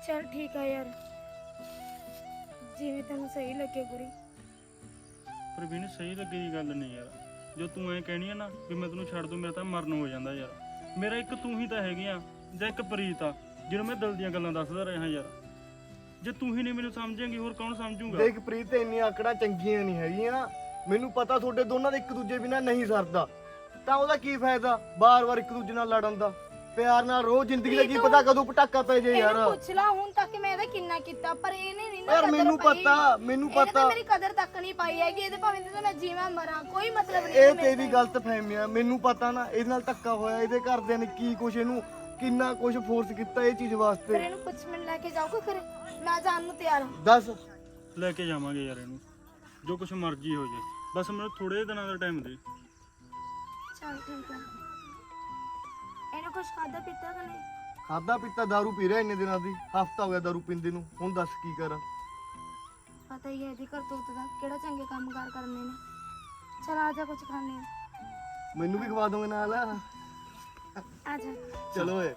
ਚੱਲ ਠੀਕ ਆ ਯਾਰ। ਜਿਵੇਂ ਤੈਨੂੰ ਸਹੀ ਲੱਗੇ ਗੁਰੀ। ਪਰ ਵੀ ਨਹੀਂ ਸਹੀ ਲੱਗੀ ਦੀ ਗੱਲ ਨਹੀਂ ਯਾਰ। ਜੋ ਤੂੰ ਐ ਕਹਿਣੀ ਆ ਨਾ ਵੀ ਮੈਂ ਤੈਨੂੰ ਛੱਡ ਦੂੰ ਮੇਰਾ ਤਾਂ ਮਰਨ ਹੋ ਜਾਂਦਾ ਯਾਰ। ਮੇਰਾ ਇੱਕ ਤੂੰ ਹੀ ਤਾਂ ਹੈਗੀ ਆ ਜਾਂ ਇੱਕ ਪ੍ਰੀਤ ਆ ਜਿਹਨੂੰ ਮੈਂ ਦਿਲ ਦੀਆਂ ਗੱਲਾਂ ਦੱਸਦਾ ਰਿਹਾ ਯਾਰ। ਜੇ ਤੂੰ ਹੀ ਨਹੀਂ ਮੈਨੂੰ ਸਮਝੇਂਗੀ ਹੋਰ ਕੌਣ ਸਮਝੂਗਾ? ਦੇਖ ਪ੍ਰੀਤ ਇੰਨੀਆਂ ਆਕੜਾਂ ਚੰਗੀਆਂ ਨਹੀਂ ਹੈਗੀਆਂ ਮੈਨੂੰ ਪਤਾ ਤੁਹਾਡੇ ਦੋਨਾਂ ਦੇ ਇੱਕ ਦੂਜੇ ਬਿਨਾ ਨਹੀਂ ਸਰਦਾ। ਤਾਂ ਉਹਦਾ ਕੀ ਫਾਇਦਾ ਬਾਰ-ਬਾਰ ਇੱਕ ਦੂਜੇ ਨਾਲ ਲੜਨ ਦਾ? ਪਿਆਰ ਨਾਲ ਰੋ ਜ਼ਿੰਦਗੀ ਦਾ ਕੀ ਪਤਾ ਕਦੋਂ ਪਟਾਕਾ ਪੈ ਜੇ ਯਾਰ। ਇਹਨੂੰ ਪੁੱਛ ਲਾ ਹੁਣ ਤੱਕ ਮੈਂ ਇਹਦਾ ਕਿੰਨਾ ਕੀਤਾ ਪਰ ਇਹਨੇ ਨਹੀਂ ਨਾ ਯਾਰ ਕਦਰ ਮੈਨੂੰ ਪਾਈ। ਪਤਾ ਮੈਨੂੰ ਇਹਨੇ ਤਾਂ ਪਤਾ। ਮੇਰੀ ਕਦਰ ਤੱਕ ਨਹੀਂ ਪਾਈ ਹੈਗੀ ਇਹਦੇ ਭਾਵੇਂ ਤੇ ਮੈਂ ਜੀਵਾਂ ਮਰਾਂ ਕੋਈ ਮਤਲਬ ਨਹੀਂ ਇਹ ਇਹਨੂੰ ਤੇਰੀ ਗਲਤ ਫਹਿਮੀ ਆ ਮੈਨੂੰ ਪਤਾ ਨਾ ਇਹਦੇ ਨਾਲ ਧੱਕਾ ਹੋਇਆ ਇਹਦੇ ਘਰਦਿਆਂ ਨੇ ਕੀ ਕੁਛ ਇਹਨੂੰ ਕਿੰਨਾ ਕੁਝ ਫੋਰਸ ਕੀਤਾ ਇਹ ਚੀਜ਼ ਫਿਰ ਵਾਸਤੇ ਇਹਨੂੰ ਕੁਝ ਮਿੰਟ ਲੈ ਕੇ ਜਾਓਗੇ ਫਿਰ ਮੈਂ ਜਾਣ ਨੂੰ ਤਿਆਰ ਹਾਂ ਦੱਸ ਲੈ ਕੇ ਜਾਵਾਂਗੇ ਯਾਰ ਇਹਨੂੰ ਜੋ ਕੁਛ ਮਰਜ਼ੀ ਹੋ ਜਾਏ ਬਸ ਮੈਨੂੰ ਥੋੜੇ ਦਿਨਾਂ ਦਾ ਟਾਈਮ ਦੇ ਚਲ ਠੀਕ ਹੈ ਇਹਨੇ ਕੁਝ ਖਾਦਾ ਪੀਤਾ ਕਿ ਨਹੀਂ ਖਾਦਾ ਪੀਤਾ दारू ਪੀ ਰਿਹਾ ਇੰਨੇ ਦਿਨਾਂ ਦੀ ਹਫਤਾ ਹੋ ਗਿਆ दारू ਪੀਂਦੇ ਨੂੰ ਹੁਣ ਦੱਸ ਕੀ ਕਰਾਂ ਪਤਾ ਹੀ ਹੈ ਇਹਦੀ ਕਰਤੂਤ ਦਾ ਕਿਹੜਾ ਚੰਗੇ ਕੰਮ ਕਾਰ ਕਰਨੇ ਨੇ ਚਲ ਆ ਜਾ ਕੁਝ ਖਾਣੇ ਮੈਨੂੰ ਵੀ ਖਵਾ ਦੋਗੇ ਨਾਲ ਆ ਜਾ ਚਲੋ ਏ